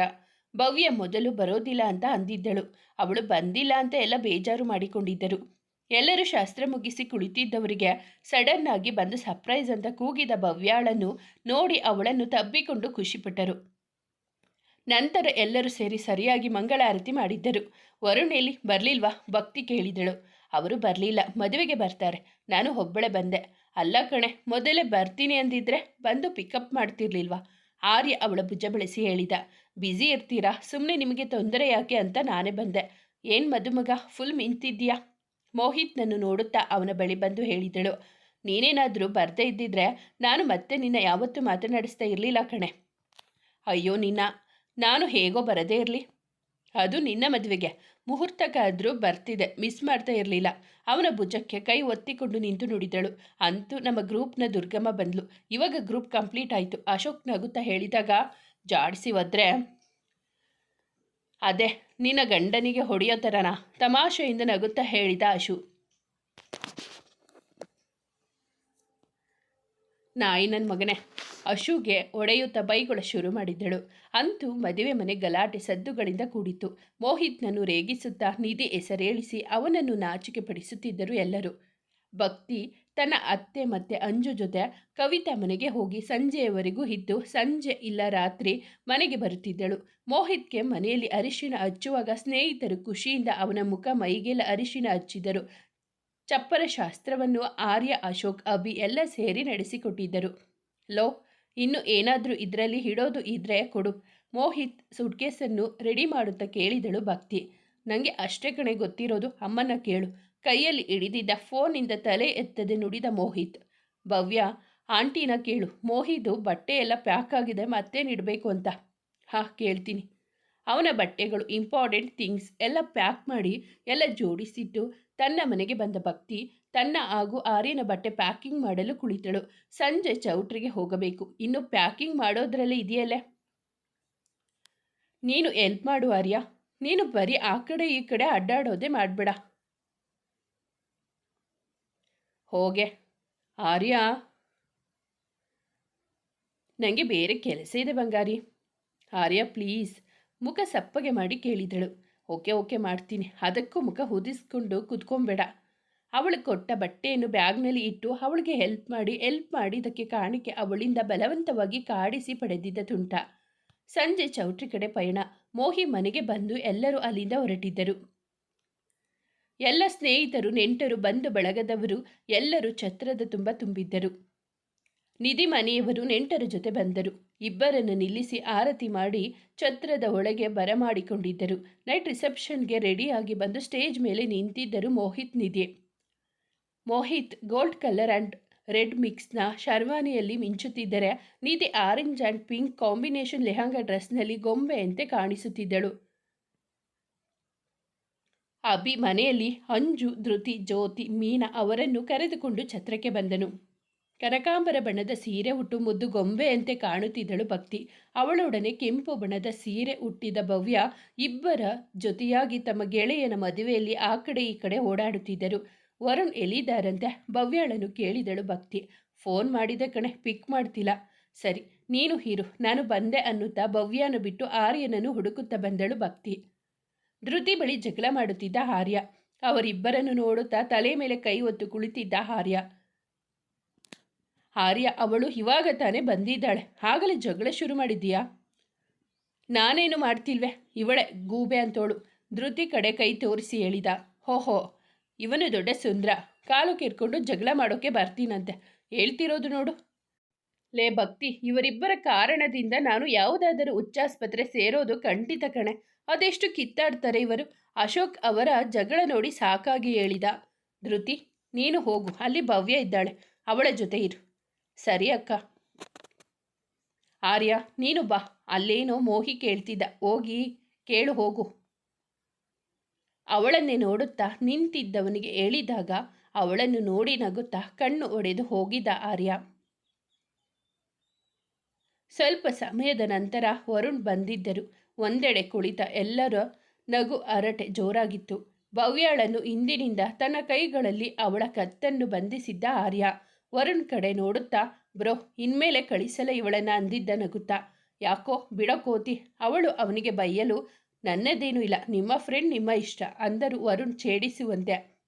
ಭವ್ಯ ಮೊದಲು ಬರೋದಿಲ್ಲ ಅಂತ ಅಂದಿದ್ದಳು. ಅವಳು ಬಂದಿಲ್ಲ ಅಂತ ಎಲ್ಲ ಬೇಜಾರು ಮಾಡಿಕೊಂಡಿದ್ದರು. ಎಲ್ಲರೂ ಶಾಸ್ತ್ರ ಮುಗಿಸಿ ಕುಳಿತಿದ್ದವರಿಗೆ ಸಡನ್ ಆಗಿ ಬಂದು ಸರ್ಪ್ರೈಸ್ ಅಂತ ಕೂಗಿದ ಭವ್ಯಾಳನ್ನು ನೋಡಿ ಅವಳನ್ನು ತಬ್ಬಿಕೊಂಡು ಖುಷಿಪಟ್ಟರು. ನಂತರ ಎಲ್ಲರೂ ಸೇರಿ ಸರಿಯಾಗಿ ಮಂಗಳಾರತಿ ಮಾಡಿದ್ದರು. ವರುಣೇಲಿ ಬರಲಿಲ್ವಾ? ಭಕ್ತಿ ಕೇಳಿದಳು. ಅವರು ಬರಲಿಲ್ಲ. ಮದುವೆಗೆ ಬರ್ತಾರೆ. ನಾನು ಒಬ್ಬಳೆ ಬಂದೆ. ಅಲ್ಲ ಕಣೆ, ಮೊದಲೇ ಬರ್ತೀನಿ ಅಂದಿದ್ರೆ ಬಂದು ಪಿಕಪ್ ಮಾಡ್ತಿರ್ಲಿಲ್ವಾ? ಆರ್ಯ ಅವಳ ಭುಜ ಬಳಸಿ ಹೇಳಿದ ಬ್ಯುಸಿ ಇರ್ತೀರಾ? ಸುಮ್ಮನೆ ನಿಮಗೆ ತೊಂದರೆ ಯಾಕೆ ಅಂತ ನಾನೇ ಬಂದೆ. ಏನು ಮದುಮಗ? ಫುಲ್ ಮಿಂತಿದ್ದೀಯಾ ಮೋಹಿತ್ನನ್ನು ನೋಡುತ್ತಾ ಅವನ ಬಳಿ ಬಂದು ಹೇಳಿದಳು, ನೀನೇನಾದರೂ ಬರ್ದೇ ಇದ್ದಿದ್ರೆ ನಾನು ಮತ್ತೆ ನಿನ್ನ ಯಾವತ್ತೂ ಮಾತನಾಡಿಸ್ತಾ ಇರಲಿಲ್ಲ ಕಣೆ. ಅಯ್ಯೋ, ನಿನ್ನ. ನಾನು ಹೇಗೋ ಬರದೇ ಇರಲಿ. ಅದು ನಿನ್ನ ಮದುವೆಗೆ. ಮುಹೂರ್ತಕ್ಕಾದರೂ ಬರ್ತಿದೆ. ಮಿಸ್ ಮಾಡ್ತಾ ಇರಲಿಲ್ಲ. ಅವನ ಭುಜಕ್ಕೆ ಕೈ ಒತ್ತಿಕೊಂಡು ನಿಂತು ನುಡಿದಳು. ಅಂತೂ ನಮ್ಮ ಗ್ರೂಪ್ನ ದುರ್ಗಮ್ಮ ಬಂದ್ಲು. ಇವಾಗ ಗ್ರೂಪ್ ಕಂಪ್ಲೀಟ್ ಆಯಿತು. ಅಶೋಕ್ ನಗುತ್ತಾ ಹೇಳಿದಾಗ, ಜಾಡಿಸಿ ಒದ್ರೆ ಅದೇ, ನಿನ್ನ ಗಂಡನಿಗೆ ಹೊಡೆಯೋ ಥರನಾ ತಮಾಷೆಯಿಂದ ನಗುತ್ತಾ ಹೇಳಿದ ಅಶು. ನಾಯಿ ನನ್ನ ಮಗನೇ. ಅಶುಗೆ ಒಡೆಯುತ್ತಾ ಬೈಗೊಳ ಶುರು ಮಾಡಿದ್ದಳು ಅಂತೂ ಮದುವೆ ಮನೆ ಗಲಾಟೆ ಸದ್ದುಗಳಿಂದ ಕೂಡಿತು ಮೋಹಿತ್ನನ್ನು ರೇಗಿಸುತ್ತಾ ನಿಧಿ ಹೆಸರೇಳಿಸಿ ಅವನನ್ನು ನಾಚಿಕೆ ಪಡಿಸುತ್ತಿದ್ದರು ಎಲ್ಲರೂ. ಭಕ್ತಿ, ತನ್ನ ಅತ್ತೆ ಮತ್ತೆ ಅಂಜು ಜೊತೆ ಕವಿತಾ ಮನೆಗೆ ಹೋಗಿ ಸಂಜೆಯವರೆಗೂ ಇದ್ದು ಸಂಜೆ ಇಲ್ಲ ರಾತ್ರಿ ಮನೆಗೆ ಬರುತ್ತಿದ್ದಳು. ಮೋಹಿತ್ಗೆ ಮನೆಯಲ್ಲಿ ಅರಿಶಿನ ಹಚ್ಚುವಾಗ ಸ್ನೇಹಿತರು ಖುಷಿಯಿಂದ ಅವನ ಮುಖ ಮೈಗೆಲ್ಲ ಅರಿಶಿನ ಹಚ್ಚಿದರು. ಚಪ್ಪರ ಶಾಸ್ತ್ರವನ್ನು ಆರ್ಯ ಅಶೋಕ್ ಅಭಿ ಎಲ್ಲ ಸೇರಿ ನಡೆಸಿಕೊಟ್ಟಿದ್ದರು. ಲೋ ಇನ್ನು ಏನಾದರೂ ಇದರಲ್ಲಿ ಹಿಡೋದು ಇದ್ರೆ ಕೊಡು. ಮೋಹಿತ್ ಸುಟ್ಕೇಸನ್ನು ರೆಡಿ ಮಾಡುತ್ತಾ ಕೇಳಿದಳು ಭಕ್ತಿ. ನನಗೆ ಅಷ್ಟೇ ಕಣೆ ಗೊತ್ತಿರೋದು ಅಮ್ಮನ ಕೇಳು. ಕೈಯಲ್ಲಿ ಹಿಡಿದಿದ್ದ ಫೋನಿಂದ ತಲೆ ಎತ್ತದೆ ನುಡಿದ ಮೋಹಿತ್. ಭವ್ಯ, ಆಂಟಿನ ಕೇಳು. ಮೋಹಿದು ಬಟ್ಟೆ ಎಲ್ಲ ಪ್ಯಾಕ್ ಆಗಿದೆ ಮತ್ತೆ ನೀಡಬೇಕು ಅಂತ? ಹಾಂ, ಕೇಳ್ತೀನಿ. ಅವನ ಬಟ್ಟೆಗಳು ಇಂಪಾರ್ಟೆಂಟ್ ಥಿಂಗ್ಸ್. ಎಲ್ಲ ಪ್ಯಾಕ್ ಮಾಡಿ, ಎಲ್ಲ ಜೋಡಿಸಿಟ್ಟು ತನ್ನ ಮನೆಗೆ ಬಂದ ಭಕ್ತಿ ತನ್ನ ಹಾಗೂ ಆರ್ಯನ ಬಟ್ಟೆ ಪ್ಯಾಕಿಂಗ್ ಮಾಡಲು ಕುಳಿತಳು. ಸಂಜೆ ಚೌಟ್ರಿಗೆ ಹೋಗಬೇಕು. ಇನ್ನು ಪ್ಯಾಕಿಂಗ್ ಮಾಡೋದ್ರಲ್ಲಿ ಇದೆಯಲ್ಲೇ? ನೀನು ಎಲ್ಪ್ ಮಾಡು ಆರ್ಯ. ನೀನು ಬರೀ ಆ ಕಡೆ ಈ ಕಡೆ ಅಡ್ಡಾಡೋದೇ ಮಾಡಬೇಡ. ಹೋಗೆ. ಆರ್ಯ. ನನಗೆ ಬೇರೆ ಕೆಲಸ ಇದೆ ಬಂಗಾರಿ. ಆರ್ಯ, ಪ್ಲೀಸ್. ಮುಖ ಸಪ್ಪಗೆ ಮಾಡಿ ಕೇಳಿದಳು. ಓಕೆ ಓಕೆ ಮಾಡ್ತೀನಿ. ಅದಕ್ಕೂ ಮುಖ ಹುದಿಸ್ಕೊಂಡು ಕುತ್ಕೊಂಬೇಡ. ಅವಳು ಕೊಟ್ಟ ಬಟ್ಟೆಯನ್ನು ಬ್ಯಾಗ್ನಲ್ಲಿ ಇಟ್ಟು ಅವಳಿಗೆ ಹೆಲ್ಪ್ ಮಾಡಿ ಹೆಲ್ಪ್ ಮಾಡಿದ್ದಕ್ಕೆ ಕಾಣಿಕೆ ಅವಳಿಂದ ಬಲವಂತವಾಗಿ ಕಾಡಿಸಿ ಪಡೆದಿದ್ದ ತುಂಟ. ಸಂಜೆ ಚೌಟ್ರಿ ಕಡೆ ಪಯಣ. ಮೋಹಿ ಮನೆಗೆ ಬಂದು ಎಲ್ಲರೂ ಅಲ್ಲಿಂದ ಹೊರಟಿದ್ದರು. ಎಲ್ಲ ಸ್ನೇಹಿತರು, ನೆಂಟರು, ಬಂಧು ಬಳಗದವರು ಎಲ್ಲರೂ ಛತ್ರದ ತುಂಬ ತುಂಬಿದ್ದರು. ನಿಧಿ ಮನೆಯವರು ನೆಂಟರ ಜೊತೆ ಬಂದರು. ಇಬ್ಬರನ್ನು ನಿಲ್ಲಿಸಿ ಆರತಿ ಮಾಡಿ ಛತ್ರದ ಒಳಗೆ ಬರಮಾಡಿಕೊಂಡಿದ್ದರು ನೈಟ್ ರಿಸೆಪ್ಷನ್ಗೆ ರೆಡಿಯಾಗಿ ಬಂದು ಸ್ಟೇಜ್ ಮೇಲೆ ನಿಂತಿದ್ದರು Mohit, Nidhi. Mohit gold colour and red ಮಿಕ್ಸ್ನ ಶರ್ವಾನಿಯಲ್ಲಿ ಮಿಂಚುತ್ತಿದ್ದರೆ Nidhi orange and pink combination lehenga ಡ್ರೆಸ್ನಲ್ಲಿ ಗೊಂಬೆಯಂತೆ ಕಾಣಿಸುತ್ತಿದ್ದಳು. ಅಭಿ ಮನೆಯಲ್ಲಿ ಅಂಜು, ಧೃತಿ, ಜ್ಯೋತಿ, ಮೀನಾ ಅವರನ್ನು ಕರೆದುಕೊಂಡು ಛತ್ರಕ್ಕೆ ಬಂದನು. ಕನಕಾಂಬರ ಬಣ್ಣದ ಸೀರೆ ಉಟ್ಟು ಮುದ್ದು ಗೊಂಬೆಯಂತೆ ಕಾಣುತ್ತಿದ್ದಳು ಭಕ್ತಿ. ಅವಳೊಡನೆ ಕೆಂಪು ಬಣ್ಣದ ಸೀರೆ ಹುಟ್ಟಿದ ಭವ್ಯ ಇಬ್ಬರ ಜೊತೆಯಾಗಿ ತಮ್ಮ ಗೆಳೆಯನ ಮದುವೆಯಲ್ಲಿ ಆ ಕಡೆ ಈ ಕಡೆ ಓಡಾಡುತ್ತಿದ್ದರು. ವರುಣ್ ಎಲ್ಲಿದ್ದಾರಂತೆ ಭವ್ಯಾಳನ್ನು ಕೇಳಿದಳು ಭಕ್ತಿ. ಫೋನ್ ಮಾಡಿದ ಕಣೆ, ಪಿಕ್ ಮಾಡ್ತಿಲ್ಲ. ಸರಿ, ನೀನು ಹೀರು ನಾನು ಬಂದೆ ಅನ್ನುತ್ತಾ ಭವ್ಯನ ಬಿಟ್ಟು ಆರ್ಯನನ್ನು ಹುಡುಕುತ್ತಾ ಬಂದಳು ಭಕ್ತಿ. ಧೃತಿ ಬಳಿ ಜಗಳ ಮಾಡುತ್ತಿದ್ದ ಆರ್ಯ. ಅವರಿಬ್ಬರನ್ನು ನೋಡುತ್ತಾ ತಲೆ ಮೇಲೆ ಕೈ ಹೊತ್ತು ಕುಳಿತಿದ್ದ ಆರ್ಯ. ಆರ್ಯ, ಅವಳು ಇವಾಗ ತಾನೇ ಬಂದಿದ್ದಾಳೆ, ಆಗಲೇ ಜಗಳ ಶುರು ಮಾಡಿದ್ದೀಯಾ? ನಾನೇನು ಮಾಡ್ತಿಲ್ವೆ? ಇವಳೆ ಗೂಬೆ ಅಂತೋಳು. ಧೃತಿ ಕಡೆ ಕೈ ತೋರಿಸಿ ಹೇಳಿದ. ಹೋಹೋ ಇವನು ದೊಡ್ಡ ಸುಂದ್ರ. ಕಾಲು ಕಿರ್ಕೊಂಡು ಜಗಳ ಮಾಡೋಕೆ ಬರ್ತೀನಂತೆ. ಹೇಳ್ತಿರೋದು ನೋಡು. ಲೇ ಭಕ್ತಿ, ಇವರಿಬ್ಬರ ಕಾರಣದಿಂದ ನಾನು ಯಾವುದಾದರೂ ಉಚ್ಚಾಸ್ಪತ್ರೆ ಸೇರೋದು ಖಂಡಿತ ಕಣೆ. ಅದೆಷ್ಟು ಕಿತ್ತಾಡ್ತಾರೆ ಇವರು. ಅಶೋಕ್ ಅವರ ಜಗಳ ನೋಡಿ ಸಾಕಾಗಿ ಹೇಳಿದ. ಧೃತಿ, ನೀನು ಹೋಗು. ಅಲ್ಲಿ ಭವ್ಯ ಇದ್ದಾಳೆ. ಅವಳ ಜೊತೆ ಇರು. ಸರಿ ಅಕ್ಕ. ಆರ್ಯ, ನೀನು ಬಾ. ಅಲ್ಲೇನೋ ಮೋಹಿ ಕೇಳ್ತಿದ್ದ. ಹೋಗಿ ಕೇಳು, ಹೋಗು. ಅವಳನ್ನೇ ನೋಡುತ್ತಾ ನಿಂತಿದ್ದವನಿಗೆ ಹೇಳಿದಾಗ ಅವಳನ್ನು ನೋಡಿ ನಗುತ್ತಾ ಕಣ್ಣು ಒಡೆದು ಹೋಗಿದ್ದ ಆರ್ಯ. ಸ್ವಲ್ಪ ಸಮಯದ ನಂತರ ವರುಣ್ ಬಂದಿದ್ದರು. ಒಂದೆಡೆ ಕುಳಿತ ಎಲ್ಲರ ನಗು ಅರಟೆ ಜೋರಾಗಿತ್ತು. ಭವ್ಯಾಳನ್ನು ಇಂದಿನಿಂದ ತನ್ನ ಕೈಗಳಲ್ಲಿ ಅವಳ ಕತ್ತನ್ನು ಬಂಧಿಸಿದ್ದ ಆರ್ಯ. ವರುಣ್ ಕಡೆ ನೋಡುತ್ತಾ, ಬ್ರೋ, ಇನ್ಮೇಲೆ ಕಳಿಸಲ ಇವಳನ್ನ ಅಂದಿದ್ದ ನಗುತ್ತಾ. ಯಾಕೋ ಬಿಡಕೋತಿ ಅವಳು ಅವನಿಗೆ ಬೈಯಲು ನನ್ನದೇನೂ ಇಲ್ಲ. ನಿಮ್ಮ ಫ್ರೆಂಡ್ ನಿಮ್ಮ ಇಷ್ಟ. ಅಂದರು ವರುಣ್ ಛೇಡಿಸುವಂತೆ.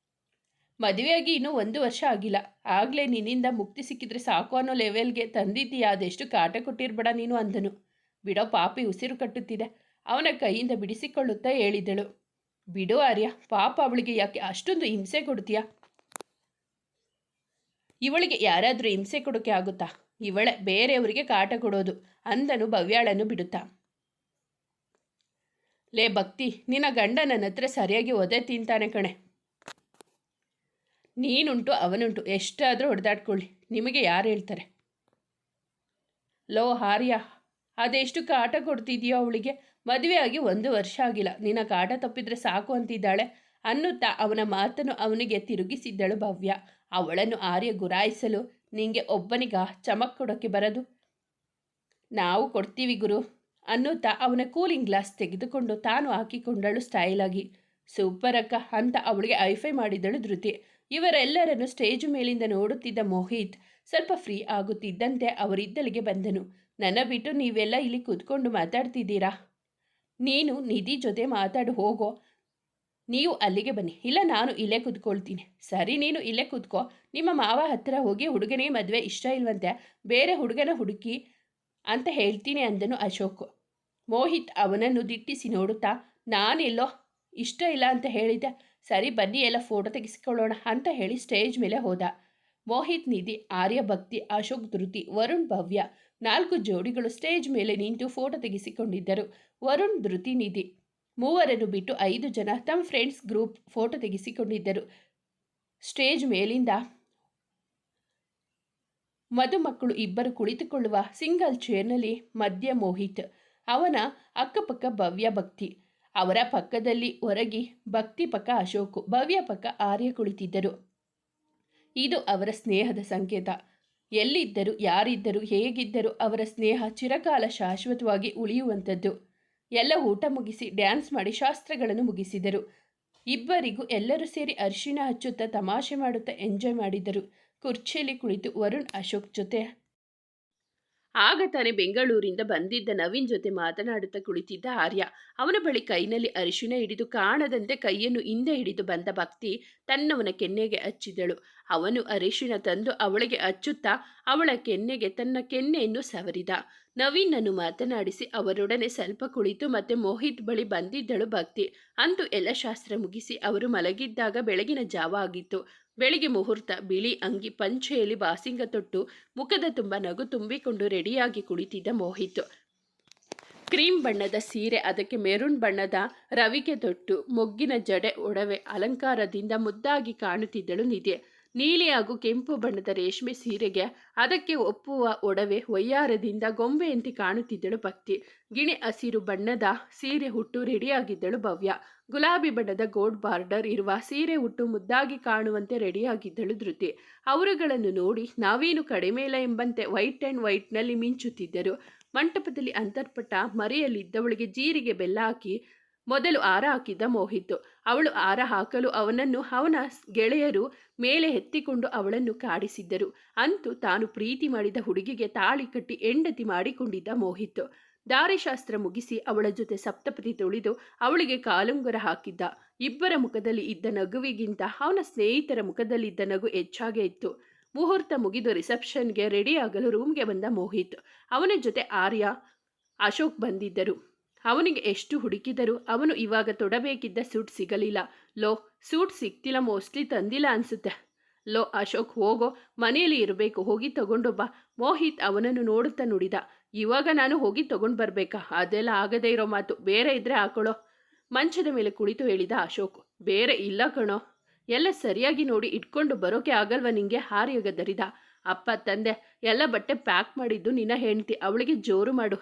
ಮದುವೆಯಾಗಿ ಇನ್ನೂ ಒಂದು ವರ್ಷ ಆಗಿಲ್ಲ. ಆಗಲೇ ನಿನ್ನಿಂದ ಮುಕ್ತಿ ಸಿಕ್ಕಿದ್ರೆ ಸಾಕು ಅನ್ನೋ ಲೆವೆಲ್ಗೆ ತಂದಿದ್ದೀಯ. ಅದೆಷ್ಟು ಕಾಟ ಕೊಟ್ಟಿರ್ಬೇಡ ನೀನು ಅಂದನು. ಬಿಡೋ ಪಾಪಿ ಉಸಿರು ಕಟ್ಟುತ್ತಿದೆ. ಅವನ ಕೈಯಿಂದ ಬಿಡಿಸಿಕೊಳ್ಳುತ್ತಾ ಹೇಳಿದಳು. ಬಿಡು ಆರ್ಯ, ಪಾಪ ಅವಳಿಗೆ ಯಾಕೆ ಅಷ್ಟೊಂದು ಹಿಂಸೆ ಕೊಡ್ತೀಯ? ಇವಳಿಗೆ ಯಾರಾದರೂ ಹಿಂಸೆ ಕೊಡೋಕೆ ಆಗುತ್ತಾ? ಇವಳೆ ಬೇರೆಯವರಿಗೆ ಕಾಟ ಕೊಡೋದು ಅಂದನು ಭವ್ಯಾಳನ್ನು ಬಿಡುತ್ತಾ. ಲೇ ಭಕ್ತಿ, ನಿನ್ನ ಗಂಡ ನನ್ನ ಹತ್ರ ಸರಿಯಾಗಿ ಒದೆ ತಿಂತಾನೆ ಕಣೆ. ನೀನುಂಟು ಅವನುಂಟು, ಎಷ್ಟಾದರೂ ಹೊಡೆದಾಡ್ಕೊಳ್ಳಿ, ನಿಮಗೆ ಯಾರು ಹೇಳ್ತಾರೆ? ಲೋ ಹಾರ್ಯ, ಅದೆಷ್ಟು ಕಾಟ ಕೊಡ್ತಿದೆಯೋ ಅವಳಿಗೆ? ಮದುವೆಯಾಗಿ ಒಂದು ವರ್ಷ ಆಗಿಲ್ಲ, ನಿನ್ನ ಕಾಟ ತಪ್ಪಿದ್ರೆ ಸಾಕು ಅಂತಿದ್ದಾಳೆ. ಅನ್ನುತ್ತಾ ಅವನ ಮಾತನ್ನು ಅವನಿಗೆ ತಿರುಗಿಸಿದ್ದಳು ಭವ್ಯ. ಅವಳನ್ನು ಆರ್ಯ ಗುರಾಯಿಸಲು ನಿಂಗೆ ಒಬ್ಬನಿಗ ಚಮಕ್ ಕೊಡೋಕ್ಕೆ ಬರದು? ನಾವು ಕೊಡ್ತೀವಿ ಗುರು ಅನ್ನುತ್ತಾ ಅವನ ಕೂಲಿಂಗ್ ಗ್ಲಾಸ್ ತೆಗೆದುಕೊಂಡು ತಾನು ಹಾಕಿಕೊಂಡಳು ಸ್ಟೈಲಾಗಿ. ಸೂಪರ್ ಅಕ್ಕ ಅಂತ ಅವಳಿಗೆ ಐಫೈ ಮಾಡಿದಳು ಧೃತಿ. ಇವರೆಲ್ಲರನ್ನು ಸ್ಟೇಜ್ ಮೇಲಿಂದ ನೋಡುತ್ತಿದ್ದ ಮೋಹಿತ್ ಸ್ವಲ್ಪ ಫ್ರೀ ಆಗುತ್ತಿದ್ದಂತೆ ಅವರಿದ್ದಲಿಗೆ ಬಂದನು. ನನ್ನ ಬಿಟ್ಟು ನೀವೆಲ್ಲ ಇಲ್ಲಿ ಕೂತ್ಕೊಂಡು ಮಾತಾಡ್ತಿದ್ದೀರಾ? ನೀನು ನಿಧಿ ಜೊತೆ ಮಾತಾಡು, ಹೋಗೋ. ನೀವು ಅಲ್ಲಿಗೆ ಬನ್ನಿ. ಇಲ್ಲ, ನಾನು ಇಲ್ಲೇ ಕೂತ್ಕೊಳ್ತೀನಿ. ಸರಿ, ನೀನು ಇಲ್ಲೇ ಕೂತ್ಕೋ. ನಿಮ್ಮ ಮಾವ ಹತ್ತಿರ ಹೋಗಿ ಹುಡುಗನೇ ಮದುವೆ ಇಷ್ಟ ಇಲ್ವಂತೆ. ಬೇರೆ ಹುಡುಗನ ಹುಡುಕಿ ಅಂತ ಹೇಳ್ತೀನಿ ಅಂದನು ಅಶೋಕ್. ಮೋಹಿತ್ ಅವನನ್ನು ದಿಟ್ಟಿಸಿ ನೋಡುತ್ತಾ, ನಾನೆಲ್ಲೋ ಇಷ್ಟ ಇಲ್ಲ ಅಂತ ಹೇಳಿದ್ದೆ. ಸರಿ ಬನ್ನಿ, ಎಲ್ಲ ಫೋಟೋ ತೆಗೆಸಿಕೊಳ್ಳೋಣ ಅಂತ ಹೇಳಿ ಸ್ಟೇಜ್ ಮೇಲೆ ಹೋದ. ಮೋಹಿತ್ ನಿಧಿ, ಆರ್ಯ ಭಕ್ತಿ, ಅಶೋಕ್ ಧೃತಿ, ವರುಣ್ ಭವ್ಯ ನಾಲ್ಕು ಜೋಡಿಗಳು ಸ್ಟೇಜ್ ಮೇಲೆ ನಿಂತು ಫೋಟೋ ತೆಗೆಸಿಕೊಂಡಿದ್ದರು. ವರುಣ್ ಧೃತಿ ನಿಧಿ, ಮೂವರನ್ನು ಬಿಟ್ಟು ಐದು ಜನ ತಮ್ಮ ಫ್ರೆಂಡ್ಸ್ ಗ್ರೂಪ್ ಫೋಟೋ ತೆಗೆಸಿಕೊಂಡಿದ್ದರು. ಸ್ಟೇಜ್ ಮೇಲಿಂದ ಮದುಮಕ್ಕಳು ಇಬ್ಬರು ಕುಳಿತುಕೊಳ್ಳುವ ಸಿಂಗಲ್ ಚೇರ್ನಲ್ಲಿ ಮಧ್ಯ ಮೋಹಿತ್, ಅವನ ಅಕ್ಕಪಕ್ಕ ಭವ್ಯ ಭಕ್ತಿ. ಅವರ ಪಕ್ಕದಲ್ಲಿ ಹೊರಗಿ ಭಕ್ತಿ ಪಕ್ಕ ಅಶೋಕ್, ಭವ್ಯ ಪಕ್ಕ ಆರ್ಯ ಕುಳಿತಿದ್ದರು. ಇದು ಅವರ ಸ್ನೇಹದ ಸಂಕೇತ. ಎಲ್ಲಿದ್ದರೂ, ಯಾರಿದ್ದರೂ, ಹೇಗಿದ್ದರೂ ಅವರ ಸ್ನೇಹ ಚಿರಕಾಲ ಶಾಶ್ವತವಾಗಿ ಉಳಿಯುವಂಥದ್ದು. ಎಲ್ಲ ಊಟ ಮುಗಿಸಿ ಡ್ಯಾನ್ಸ್ ಮಾಡಿ ಶಾಸ್ತ್ರಗಳನ್ನು ಮುಗಿಸಿದರು. ಇಬ್ಬರಿಗೂ ಎಲ್ಲರೂ ಸೇರಿ ಅರಿಶಿನ ಹಚ್ಚುತ್ತಾ ತಮಾಷೆ ಮಾಡುತ್ತಾ ಎಂಜಾಯ್ ಮಾಡಿದರು. ಕುರ್ಚಿಯಲ್ಲಿ ಕುಳಿತು ವರುಣ್, ಅಶೋಕ್ ಜೊತೆ ಆಗ ತಾನೇ ಬೆಂಗಳೂರಿಂದ ಬಂದಿದ್ದ ನವೀನ್ ಜೊತೆ ಮಾತನಾಡುತ್ತಾ ಕುಳಿತಿದ್ದ ಆರ್ಯ. ಅವನ ಬಳಿ ಕೈನಲ್ಲಿ ಅರಿಶಿನ ಹಿಡಿದು ಕಾಣದಂತೆ ಕೈಯನ್ನು ಹಿಂದೆ ಹಿಡಿದು ಬಂದ ಭಕ್ತಿ ತನ್ನವನ ಕೆನ್ನೆಗೆ ಹಚ್ಚಿದಳು. ಅವನು ಅರಿಶಿನ ತಂದು ಅವಳಿಗೆ ಹಚ್ಚುತ್ತಾ ಅವಳ ಕೆನ್ನೆಗೆ ತನ್ನ ಕೆನ್ನೆಯನ್ನು ಸವರಿದ. ನವೀನನ್ನು ಮಾತನಾಡಿಸಿ ಅವರೊಡನೆ ಸ್ವಲ್ಪ ಕುಳಿತು ಮತ್ತೆ ಮೋಹಿತ್ ಬಳಿ ಬಂದಿದ್ದಳು ಭಕ್ತಿ. ಅಂದು ಎಲ್ಲ ಶಾಸ್ತ್ರ ಮುಗಿಸಿ ಅವರು ಮಲಗಿದ್ದಾಗ ಬೆಳಗಿನ ಜಾವ ಆಗಿತ್ತು. ಬೆಳಿಗ್ಗೆ ಮುಹೂರ್ತ, ಬಿಳಿ ಅಂಗಿ, ಪಂಚೆಯಲ್ಲಿ ಬಾಸಿಂಗ ತೊಟ್ಟು, ಮುಖದ ತುಂಬ ನಗು ತುಂಬಿಕೊಂಡು ರೆಡಿಯಾಗಿ ಕುಳಿತಿದ್ದ ಮೋಹಿತ್. ಕ್ರೀಮ್ ಬಣ್ಣದ ಸೀರೆ, ಅದಕ್ಕೆ ಮೆರೂನ್ ಬಣ್ಣದ ರವಿಕೆ ತೊಟ್ಟು, ಮೊಗ್ಗಿನ ಜಡೆ, ಒಡವೆ, ಅಲಂಕಾರದಿಂದ ಮುದ್ದಾಗಿ ಕಾಣುತ್ತಿದ್ದಳು ನಿಧಿ. ನೀಲಿ ಹಾಗೂ ಕೆಂಪು ಬಣ್ಣದ ರೇಷ್ಮೆ ಸೀರೆಗೆ, ಅದಕ್ಕೆ ಒಪ್ಪುವ ಒಡವೆ ಒಯ್ಯಾರದಿಂದ ಗೊಂಬೆಯಂತೆ ಕಾಣುತ್ತಿದ್ದಳು ಭಕ್ತಿ. ಗಿಣಿ ಹಸಿರು ಬಣ್ಣದ ಸೀರೆ ಹುಟ್ಟು ರೆಡಿಯಾಗಿದ್ದಳು ಭವ್ಯ. ಗುಲಾಬಿ ಬಣ್ಣದ ಗೋಲ್ಡ್ ಬಾರ್ಡರ್ ಇರುವ ಸೀರೆ ಉಟ್ಟು ಮುದ್ದಾಗಿ ಕಾಣುವಂತೆ ರೆಡಿಯಾಗಿದ್ದಳು ಧೃತಿ. ಅವರುಗಳನ್ನು ನೋಡಿ ನಾವೇನು ಕಡಿಮೆ ಇಲ್ಲ ಎಂಬಂತೆ ವೈಟ್ ಆ್ಯಂಡ್ ವೈಟ್ನಲ್ಲಿ ಮಿಂಚುತ್ತಿದ್ದರು. ಮಂಟಪದಲ್ಲಿ ಅಂತರ್ಪಟ್ಟ ಮರೆಯಲ್ಲಿದ್ದವಳಿಗೆ ಜೀರಿಗೆ ಬೆಲ್ಲ ಹಾಕಿ ಮೊದಲು ಆರ ಹಾಕಿದ್ದ ಮೋಹಿತ್. ಅವಳು ಆರ ಹಾಕಲು ಅವನನ್ನು ಅವನ ಗೆಳೆಯರು ಮೇಲೆ ಎತ್ತಿಕೊಂಡು ಅವಳನ್ನು ಕಾಡಿಸಿದ್ದರು. ಅಂತೂ ತಾನು ಪ್ರೀತಿ ಮಾಡಿದ ಹುಡುಗಿಗೆ ತಾಳಿ ಕಟ್ಟಿ ಹೆಂಡತಿ ಮಾಡಿಕೊಂಡಿದ್ದ ಮೋಹಿತ್. ದಾರಿಶಾಸ್ತ್ರ ಮುಗಿಸಿ ಅವಳ ಜೊತೆ ಸಪ್ತಪತಿ ತುಳಿದು ಅವಳಿಗೆ ಕಾಲುಂಗುರ ಹಾಕಿದ್ದ. ಇಬ್ಬರ ಮುಖದಲ್ಲಿ ಇದ್ದ ನಗುವಿಗಿಂತ ಅವನ ಸ್ನೇಹಿತರ ಮುಖದಲ್ಲಿದ್ದ ನಗು ಹೆಚ್ಚಾಗೇ ಇತ್ತು. ಮುಹೂರ್ತ ಮುಗಿದು ರಿಸೆಪ್ಷನ್ಗೆ ರೆಡಿಯಾಗಲು ರೂಮ್ಗೆ ಬಂದ ಮೋಹಿತ್. ಅವನ ಜೊತೆ ಆರ್ಯ, ಅಶೋಕ್ ಬಂದಿದ್ದರು. ಅವನಿಗೆ ಎಷ್ಟು ಹುಡುಕಿದರೂ ಅವನು ಇವಾಗ ತೊಡಬೇಕಿದ್ದ ಸೂಟ್ ಸಿಗಲಿಲ್ಲ. ಲೋ, ಸೂಟ್ ಸಿಕ್ತಿಲ್ಲ ಮೋಸ್ಟ್ಲಿ ತಂದಿಲ್ಲ ಅನ್ಸುತ್ತೆ. ಲೋ, ಅಶೋಕ್ ಹೋಗೋ, ಮನೆಯಲ್ಲಿ ಇರಬೇಕು, ಹೋಗಿ ತಗೊಂಡು ಬಾ. ಮೋಹಿತ್ ಅವನನ್ನು ನೋಡುತ್ತಾ ನುಡಿದ. ಇವಾಗ ನಾನು ಹೋಗಿ ತಗೊಂಡು ಬರಬೇಕಾ? ಅದೆಲ್ಲ ಆಗದೇ ಇರೋ ಮಾತು. ಬೇರೆ ಇದ್ರೆ ಹಾಕೊಳ್ಳೋ ಮಂಚದ ಮೇಲೆ ಕುಳಿತು ಹೇಳಿದ ಅಶೋಕ್, ಬೇರೆ ಇಲ್ಲ ಕಣೋ. ಎಲ್ಲ ಸರಿಯಾಗಿ ನೋಡಿ ಇಟ್ಕೊಂಡು ಬರೋಕೆ ಆಗಲ್ವಾ ನಿಂಗೆ? ಹಾರಿಯೋಗ ದರಿದ. ಅಪ್ಪ, ತಂದೆ, ಎಲ್ಲ ಬಟ್ಟೆ ಪ್ಯಾಕ್ ಮಾಡಿದ್ದು ನಿನ್ನ ಹೆಂಡ್ತಿ. ಅವಳಿಗೆ ಜೋರು ಮಾಡು.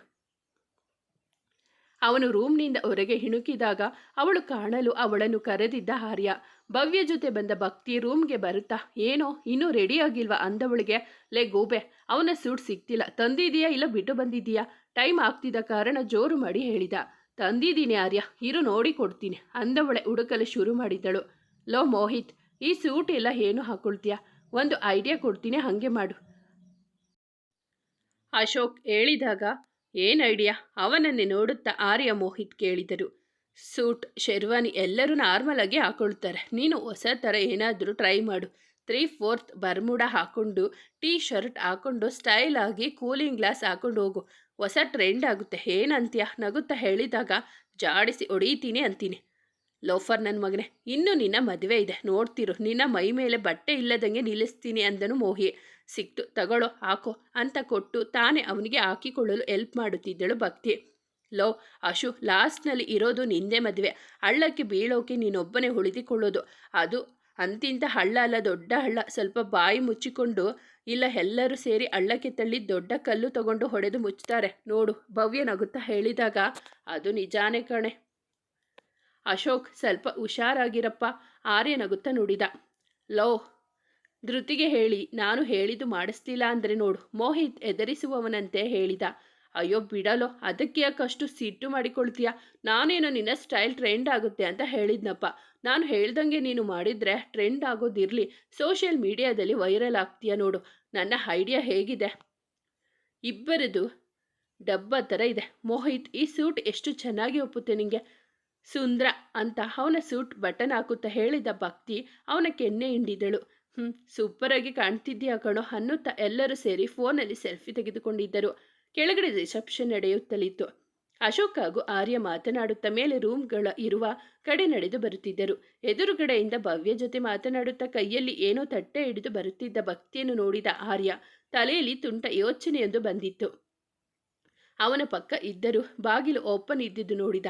ಅವನು ರೂಮ್ನಿಂದ ಹೊರಗೆ ಹಿಣುಕಿದಾಗ ಅವಳು ಕಾಣಲು ಅವಳನ್ನು ಕರೆದಿದ್ದ ಆರ್ಯ ಭವ್ಯ ಜೊತೆ ಬಂದ ಭಕ್ತಿ ರೂಮ್ಗೆ ಬರುತ್ತಾ? ಏನೋ, ಇನ್ನೂ ರೆಡಿ ಆಗಿಲ್ವಾ ಅಂದವಳಿಗೆ? ಲೇ ಗೋಬೆ, ಅವನ ಸೂಟ್ ಸಿಗ್ತಿಲ್ಲ ತಂದಿದೀಯಾ ಇಲ್ಲ ಬಿಟ್ಟು ಬಂದಿದ್ದೀಯಾ ಟೈಮ್ ಆಗ್ತಿದ್ದ ಕಾರಣ ಜೋರು ಮಾಡಿ ಹೇಳಿದ. ತಂದಿದ್ದೀನಿ ಆರ್ಯ, ಇರು ನೋಡಿ ಕೊಡ್ತೀನಿ ಅಂದವಳೆ ಹುಡುಕಲು ಶುರು ಮಾಡಿದ್ದಳು. ಲೋ ಮೋಹಿತ್, ಈ ಸೂಟ್ ಎಲ್ಲ ಏನು ಹಾಕೊಳ್ತೀಯ? ಒಂದು ಐಡಿಯಾ ಕೊಡ್ತೀನಿ, ಹಾಗೆ ಮಾಡು. ಅಶೋಕ್ ಹೇಳಿದಾಗ, ಏನು ಐಡಿಯಾ ಅವನನ್ನೇ ನೋಡುತ್ತಾ ಆರ್ಯ ಮೋಹಿತ್ ಕೇಳಿದರು. ಸೂಟ್, ಶೆರ್ವಾನಿ ಎಲ್ಲರೂ ನಾರ್ಮಲ್ ಆಗಿ ಹಾಕೊಳ್ತಾರೆ. ನೀನು ಹೊಸ ಥರ ಏನಾದರೂ ಟ್ರೈ ಮಾಡು. ತ್ರೀ ಫೋರ್ತ್ ಬರ್ಮುಡ ಹಾಕೊಂಡು ಟೀ ಶರ್ಟ್ ಹಾಕೊಂಡು ಸ್ಟೈಲ್ ಆಗಿ ಕೂಲಿಂಗ್ ಗ್ಲಾಸ್ ಹಾಕೊಂಡು ಹೋಗು. ಹೊಸ ಟ್ರೆಂಡ್ ಆಗುತ್ತೆ. ಏನಂತೀಯ? ನಗುತ್ತಾ ಹೇಳಿದಾಗ ಜಾಡಿಸಿ ಹೊಡೀತೀನಿ ಅಂತೀನಿ. ಲೋಫರ್ ನನ್ನ ಮಗನೇ, ಇನ್ನೂ ನಿನ್ನ ಮದುವೆ ಇದೆ. ನೋಡ್ತಿರು, ನಿನ್ನ ಮೈ ಮೇಲೆ ಬಟ್ಟೆ ಇಲ್ಲದಂಗೆ ನಿಲ್ಲಿಸ್ತೀನಿ ಅಂದನು ಮೋಹಿ ಸಿಕ್ತು, ತಗೊಳ್ಳೋ, ಹಾಕೋ. ಅಂತ ಕೊಟ್ಟು ತಾನೇ ಅವನಿಗೆ ಹಾಕಿಕೊಳ್ಳಲು ಹೆಲ್ಪ್ ಮಾಡುತ್ತಿದ್ದಳು ಭಕ್ತಿ ಲೋ, ಅಶು, ಲಾಸ್ಟ್ನಲ್ಲಿ ಇರೋದು ನಿಂದೆ ಮದುವೆ. ಹಳ್ಳಕ್ಕೆ ಬೀಳೋಕೆ ನೀನೊಬ್ಬನೇ ಉಳಿದುಕೊಳ್ಳೋದು. ಅದು ಅಂತಿಂತ ಹಳ್ಳ ಅಲ್ಲ, ದೊಡ್ಡ ಹಳ್ಳ. ಸ್ವಲ್ಪ ಬಾಯಿ ಮುಚ್ಚಿಕೊಂಡು ಇಲ್ಲ, ಎಲ್ಲರೂ ಸೇರಿ ಹಳ್ಳಕ್ಕೆ ತಳ್ಳಿ ದೊಡ್ಡ ಕಲ್ಲು ತಗೊಂಡು ಹೊಡೆದು ಮುಚ್ತಾರೆ. ನೋಡು, ಭವ್ಯ ನಗುತ್ತಾ ಹೇಳಿದಾಗ ಅದು ನಿಜಾನೇ ಕಣೆ. ಅಶೋಕ್, ಸ್ವಲ್ಪ ಹುಷಾರಾಗಿರಪ್ಪ. ಆರ್ಯ ನಗುತ್ತಾ ನುಡಿದ. ಲೋ, ಧೃತಿಗೆ ಹೇಳಿ, ನಾನು ಹೇಳಿದ್ದು ಮಾಡಿಸ್ತಿಲ್ಲ ಅಂದರೆ ನೋಡು. ಮೋಹಿತ್ ಎದರಿಸುವವನಂತೆ ಹೇಳಿದ. ಅಯ್ಯೋ ಬಿಡಲೋ, ಅದಕ್ಕೆ ಯಾಕಷ್ಟು ಸಿಟ್ಟು ಮಾಡಿಕೊಳ್ತೀಯ? ನಾನೇನು ನಿನ್ನ ಸ್ಟೈಲ್ ಟ್ರೆಂಡ್ ಆಗುತ್ತೆ ಅಂತ ಹೇಳಿದ್ನಪ್ಪ. ನಾನು ಹೇಳ್ದಂಗೆ ನೀನು ಮಾಡಿದರೆ ಟ್ರೆಂಡ್ ಆಗೋದಿರಲಿ. ಸೋಷಿಯಲ್ ಮೀಡಿಯಾದಲ್ಲಿ ವೈರಲ್ ಆಗ್ತೀಯ ನೋಡು. ನನ್ನ ಐಡಿಯಾ ಹೇಗಿದೆ? ಇಬ್ಬರದು ಡಬ್ಬ ಥರ ಇದೆ. ಮೋಹಿತ್, ಈ ಸೂಟ್ ಎಷ್ಟು ಚೆನ್ನಾಗಿ ಒಪ್ಪುತ್ತೆ ನಿನಗೆ ಸುಂದ್ರ ಅಂತ ಅವನ ಸೂಟ್ ಬಟನ್ ಹಾಕುತ್ತಾ ಹೇಳಿದ ಭಕ್ತಿ ಅವನ ಕೆನ್ನೆ ಹಿಂಡಿದಳು. ಹ್ಞೂ ಸೂಪರಾಗಿ ಕಾಣ್ತಿದ್ದೀಯ ಕಣೋ ಅನ್ನುತ್ತಾ ಎಲ್ಲರೂ ಸೇರಿ ಫೋನಲ್ಲಿ ಸೆಲ್ಫಿ ತೆಗೆದುಕೊಂಡಿದ್ದರು. ಕೆಳಗಡೆ ರಿಸೆಪ್ಷನ್ ನಡೆಯುತ್ತಲಿತ್ತು. ಅಶೋಕ್ ಹಾಗೂ ಆರ್ಯ ಮಾತನಾಡುತ್ತಾ ಮೇಲೆ ರೂಮ್ಗಳ ಇರುವ ಕಡೆ ನಡೆದು ಬರುತ್ತಿದ್ದರು. ಎದುರುಗಡೆಯಿಂದ ಭವ್ಯ ಜೊತೆ ಮಾತನಾಡುತ್ತಾ ಕೈಯಲ್ಲಿ ಏನೋ ತಟ್ಟೆ ಹಿಡಿದು ಬರುತ್ತಿದ್ದ ಭಕ್ತಿಯನ್ನು ನೋಡಿದ ಆರ್ಯ ತಲೆಯಲ್ಲಿ ತುಂಟ ಯೋಚನೆಯೊಂದು ಬಂದಿತ್ತು. ಅವನ ಪಕ್ಕ ಇದ್ದರು ಬಾಗಿಲು ಓಪನ್ ಇದ್ದಿದ್ದು ನೋಡಿದ.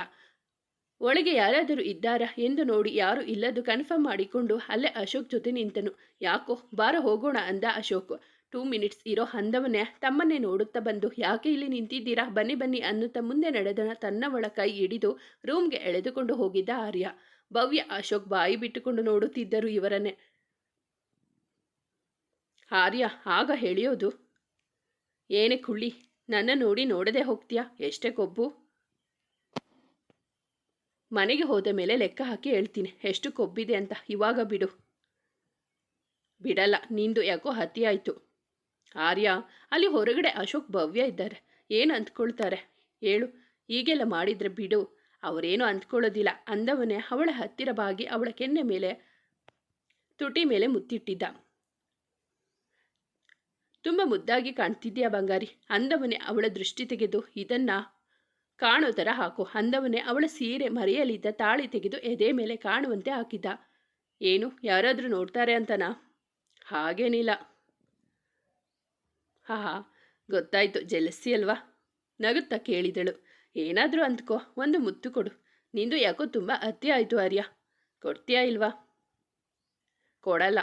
ಒಳಗೆ ಯಾರಾದರೂ ಇದ್ದಾರಾ ಎಂದು ನೋಡಿ ಯಾರು ಇಲ್ಲದು ಕನ್ಫರ್ಮ್ ಮಾಡಿಕೊಂಡು ಅಲ್ಲೇ ಅಶೋಕ್ ಜೊತೆ ನಿಂತನು. ಯಾಕೋ, ಬಾರ ಹೋಗೋಣ ಅಂದ ಅಶೋಕ್. ಟೂ ಮಿನಿಟ್ಸ್ ಇರೋ ಹಂದವನೇ ತಮ್ಮನ್ನೇ ನೋಡುತ್ತಾ ಬಂದು, ಯಾಕೆ ಇಲ್ಲಿ ನಿಂತಿದ್ದೀರಾ? ಬನ್ನಿ ಬನ್ನಿ ಅನ್ನುತ್ತಾ ಮುಂದೆ ನಡೆದನ ತನ್ನ ಒಳ ಕೈ ಹಿಡಿದು ರೂಮ್ಗೆ ಎಳೆದುಕೊಂಡು ಹೋಗಿದ್ದ ಆರ್ಯ. ಭವ್ಯ ಅಶೋಕ್ ಬಾಯಿ ಬಿಟ್ಟುಕೊಂಡು ನೋಡುತ್ತಿದ್ದರು ಇವರನ್ನೇ. ಆರ್ಯ, ಆಗ ಹೇಳಿಯೋದು ಏನೇ ಕುಳ್ಳಿ, ನನ್ನ ನೋಡಿ ನೋಡದೆ ಹೋಗ್ತೀಯಾ? ಎಷ್ಟೇ ಕೊಬ್ಬು. ಮನೆಗೆ ಹೋದ ಮೇಲೆ ಲೆಕ್ಕ ಹಾಕಿ ಹೇಳ್ತೀನಿ, ಎಷ್ಟು ಕೊಬ್ಬಿದೆ ಅಂತ, ಇವಾಗ ಬಿಡು. ಬಿಡಲ್ಲ, ನಿಂದು ಯಾಕೋ ಹತಿ ಆಯಿತು. ಆರ್ಯ, ಅಲ್ಲಿ ಹೊರಗಡೆ ಅಶೋಕ್ ಭವ್ಯ ಇದ್ದಾರೆ. ಏನು ಅಂದ್ಕೊಳ್ತಾರೆ ಹೇಳು ಹೀಗೆಲ್ಲ ಮಾಡಿದರೆ ಬಿಡು. ಅವರೇನು ಅಂದ್ಕೊಳ್ಳೋದಿಲ್ಲ ಅಂದವನೇ ಅವಳ ಹತ್ತಿರ ಬಾಗಿ ಅವಳ ಕೆನ್ನೆ ಮೇಲೆ, ತುಟಿ ಮೇಲೆ ಮುತ್ತಿಟ್ಟಿದ್ದ. ತುಂಬ ಮುದ್ದಾಗಿ ಕಾಣ್ತಿದ್ಯಾ ಬಂಗಾರಿ? ಅಂದವನೇ ಅವಳ ದೃಷ್ಟಿ ತೆಗೆದು ಇದನ್ನ ಕಾಣೋ ಥರ ಹಾಕು. ಅಂದವನೇ ಅವಳ ಸೀರೆ ಮರೆಯಲಿದ್ದ ತಾಳಿ ತೆಗೆದು ಎದೆ ಮೇಲೆ ಕಾಣುವಂತೆ ಹಾಕಿದ್ದ. ಏನು, ಯಾರಾದರೂ ನೋಡ್ತಾರೆ ಅಂತನಾ? ಹಾಗೇನಿಲ್ಲ. ಹಾ ಹಾ ಗೊತ್ತಾಯ್ತು ಜೆಲಸಿ ಅಲ್ವಾ? ನಗುತ್ತಾ ಕೇಳಿದಳು. ಏನಾದರೂ ಅಂದ್ಕೋ, ಒಂದು ಮುತ್ತು ಕೊಡು. ನಿಂದು ಯಾಕೋ ತುಂಬ ಅತಿ ಆಯಿತು ಆರ್ಯ. ಕೊಡ್ತೀಯಾ ಇಲ್ವಾ? ಕೊಡಲ್ಲ.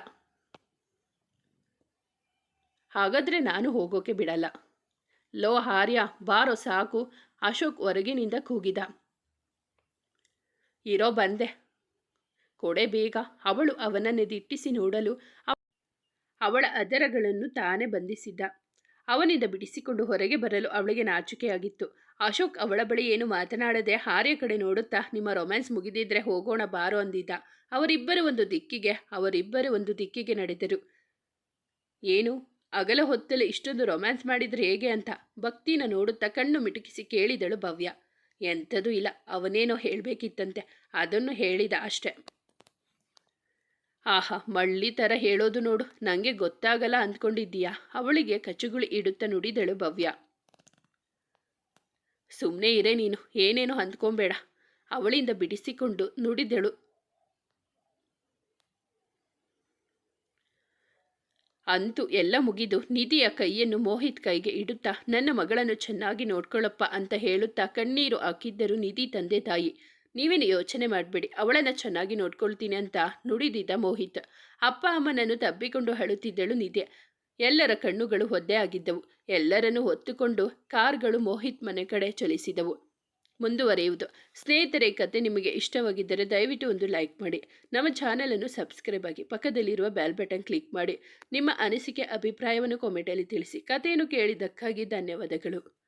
ಹಾಗಾದರೆ ನಾನು ಹೋಗೋಕೆ ಬಿಡಲ್ಲ. ಲೋ ಹಾರ್ಯ ಬಾರೋ ಸಾಕು. ಅಶೋಕ್ ಹೊರಗಿನಿಂದ ಕೂಗಿದ. ಇರೋ ಬಂದೆ. ಕೊಡೆ ಬೇಗ. ಅವಳು ಅವನನ್ನೇ ದಿಟ್ಟಿಸಿ ನೋಡಲು ಅವ- ಅವಳ ಅದರಗಳನ್ನು ತಾನೇ ಬಂಧಿಸಿದ್ದ. ಅವನಿಂದ ಬಿಡಿಸಿಕೊಂಡು ಹೊರಗೆ ಬರಲು ಅವಳಿಗೆ ನಾಚಿಕೆಯಾಗಿತ್ತು. ಅಶೋಕ್ ಅವಳ ಬಳಿ ಏನು ಮಾತನಾಡದೆ ಹಾರ್ಯ ಕಡೆ ನೋಡುತ್ತಾ, ನಿಮ್ಮ ರೊಮ್ಯಾನ್ಸ್ ಮುಗಿದಿದ್ರೆ ಹೋಗೋಣ, ಬಾರೋ ಅಂದಿದ್ದ. ಅವರಿಬ್ಬರು ಒಂದು ದಿಕ್ಕಿಗೆ, ಅವರಿಬ್ಬರು ಒಂದು ದಿಕ್ಕಿಗೆ ನಡೆದರು. ಏನು? ಅಗಲ ಹೊತ್ತಲ್ಲಿ ಇಷ್ಟೊಂದು ರೊಮ್ಯಾನ್ಸ್ ಮಾಡಿದ್ರೆ ಹೇಗೆ ಅಂತ? ಭಕ್ತಿನ ನೋಡುತ್ತಾ ಕಣ್ಣು ಮಿಟುಕಿಸಿ ಕೇಳಿದಳು ಭವ್ಯ. ಎಂಥದೂ ಇಲ್ಲ, ಅವನೇನೋ ಹೇಳಬೇಕಿತ್ತಂತೆ. ಅದನ್ನು ಹೇಳಿದ ಅಷ್ಟೆ. ಆಹಾ, ಮಳ್ಳಿ ಥರ ಹೇಳೋದು ನೋಡು. ನನಗೆ ಗೊತ್ತಾಗಲ್ಲ ಅಂದ್ಕೊಂಡಿದ್ದೀಯಾ? ಅವಳಿಗೆ ಕಚುಗುಳಿ ಇಡುತ್ತಾ ನುಡಿದಳು ಭವ್ಯ. ಸುಮ್ಮನೆ ಇರೇ ನೀನು. ಏನೇನೋ ಅಂದ್ಕೊಂಬೇಡ. ಅವಳಿಂದ ಬಿಡಿಸಿಕೊಂಡು ನುಡಿದಳು. ಅಂತೂ ಎಲ್ಲ ಮುಗಿದು ನಿಧಿಯ ಕೈಯನ್ನು ಮೋಹಿತ್ ಕೈಗೆ ಇಡುತ್ತಾ, ನನ್ನ ಮಗಳನ್ನು ಚೆನ್ನಾಗಿ ನೋಡ್ಕೊಳ್ಳಪ್ಪ ಅಂತ ಹೇಳುತ್ತಾ ಕಣ್ಣೀರು ಹಾಕಿದ್ದರು ನಿಧಿ ತಂದೆ ತಾಯಿ. ನೀವೇನು ಯೋಚನೆ ಮಾಡಬೇಡಿ, ಅವಳನ್ನು ಚೆನ್ನಾಗಿ ನೋಡ್ಕೊಳ್ತೀನಿ ಅಂತ ನುಡಿದಿದ್ದ ಮೋಹಿತ್. ಅಪ್ಪ ಅಮ್ಮನನ್ನು ತಬ್ಬಿಕೊಂಡು ಅಳುತ್ತಿದ್ದಳು ನಿದ್ಯ ಎಲ್ಲರ ಕಣ್ಣುಗಳು ಒದ್ದೆ ಆಗಿದ್ದವು. ಎಲ್ಲರನ್ನು ಹೊತ್ತುಕೊಂಡು ಕಾರ್ಗಳು ಮೋಹಿತ್ ಮನೆ ಕಡೆ ಚಲಿಸಿದವು. ಮುಂದುವರೆಯುವುದು. ಸ್ನೇಹಿತರೆ ಕತೆ ನಿಮಗೆ ಇಷ್ಟವಾಗಿದ್ದರೆ ದಯವಿಟ್ಟು ಒಂದು ಲೈಕ್ ಮಾಡಿ. ನಮ್ಮ ಚಾನಲನ್ನು ಸಬ್ಸ್ಕ್ರೈಬ್ ಆಗಿ ಪಕ್ಕದಲ್ಲಿರುವ ಬ್ಯಾಲ್ ಬಟನ್ ಕ್ಲಿಕ್ ಮಾಡಿ. ನಿಮ್ಮ ಅನಿಸಿಕೆ, ಅಭಿಪ್ರಾಯವನ್ನು ಕಾಮೆಂಟಲ್ಲಿ ತಿಳಿಸಿ. ಕಥೆಯನ್ನು ಕೇಳಿದ್ದಕ್ಕಾಗಿ ಧನ್ಯವಾದಗಳು.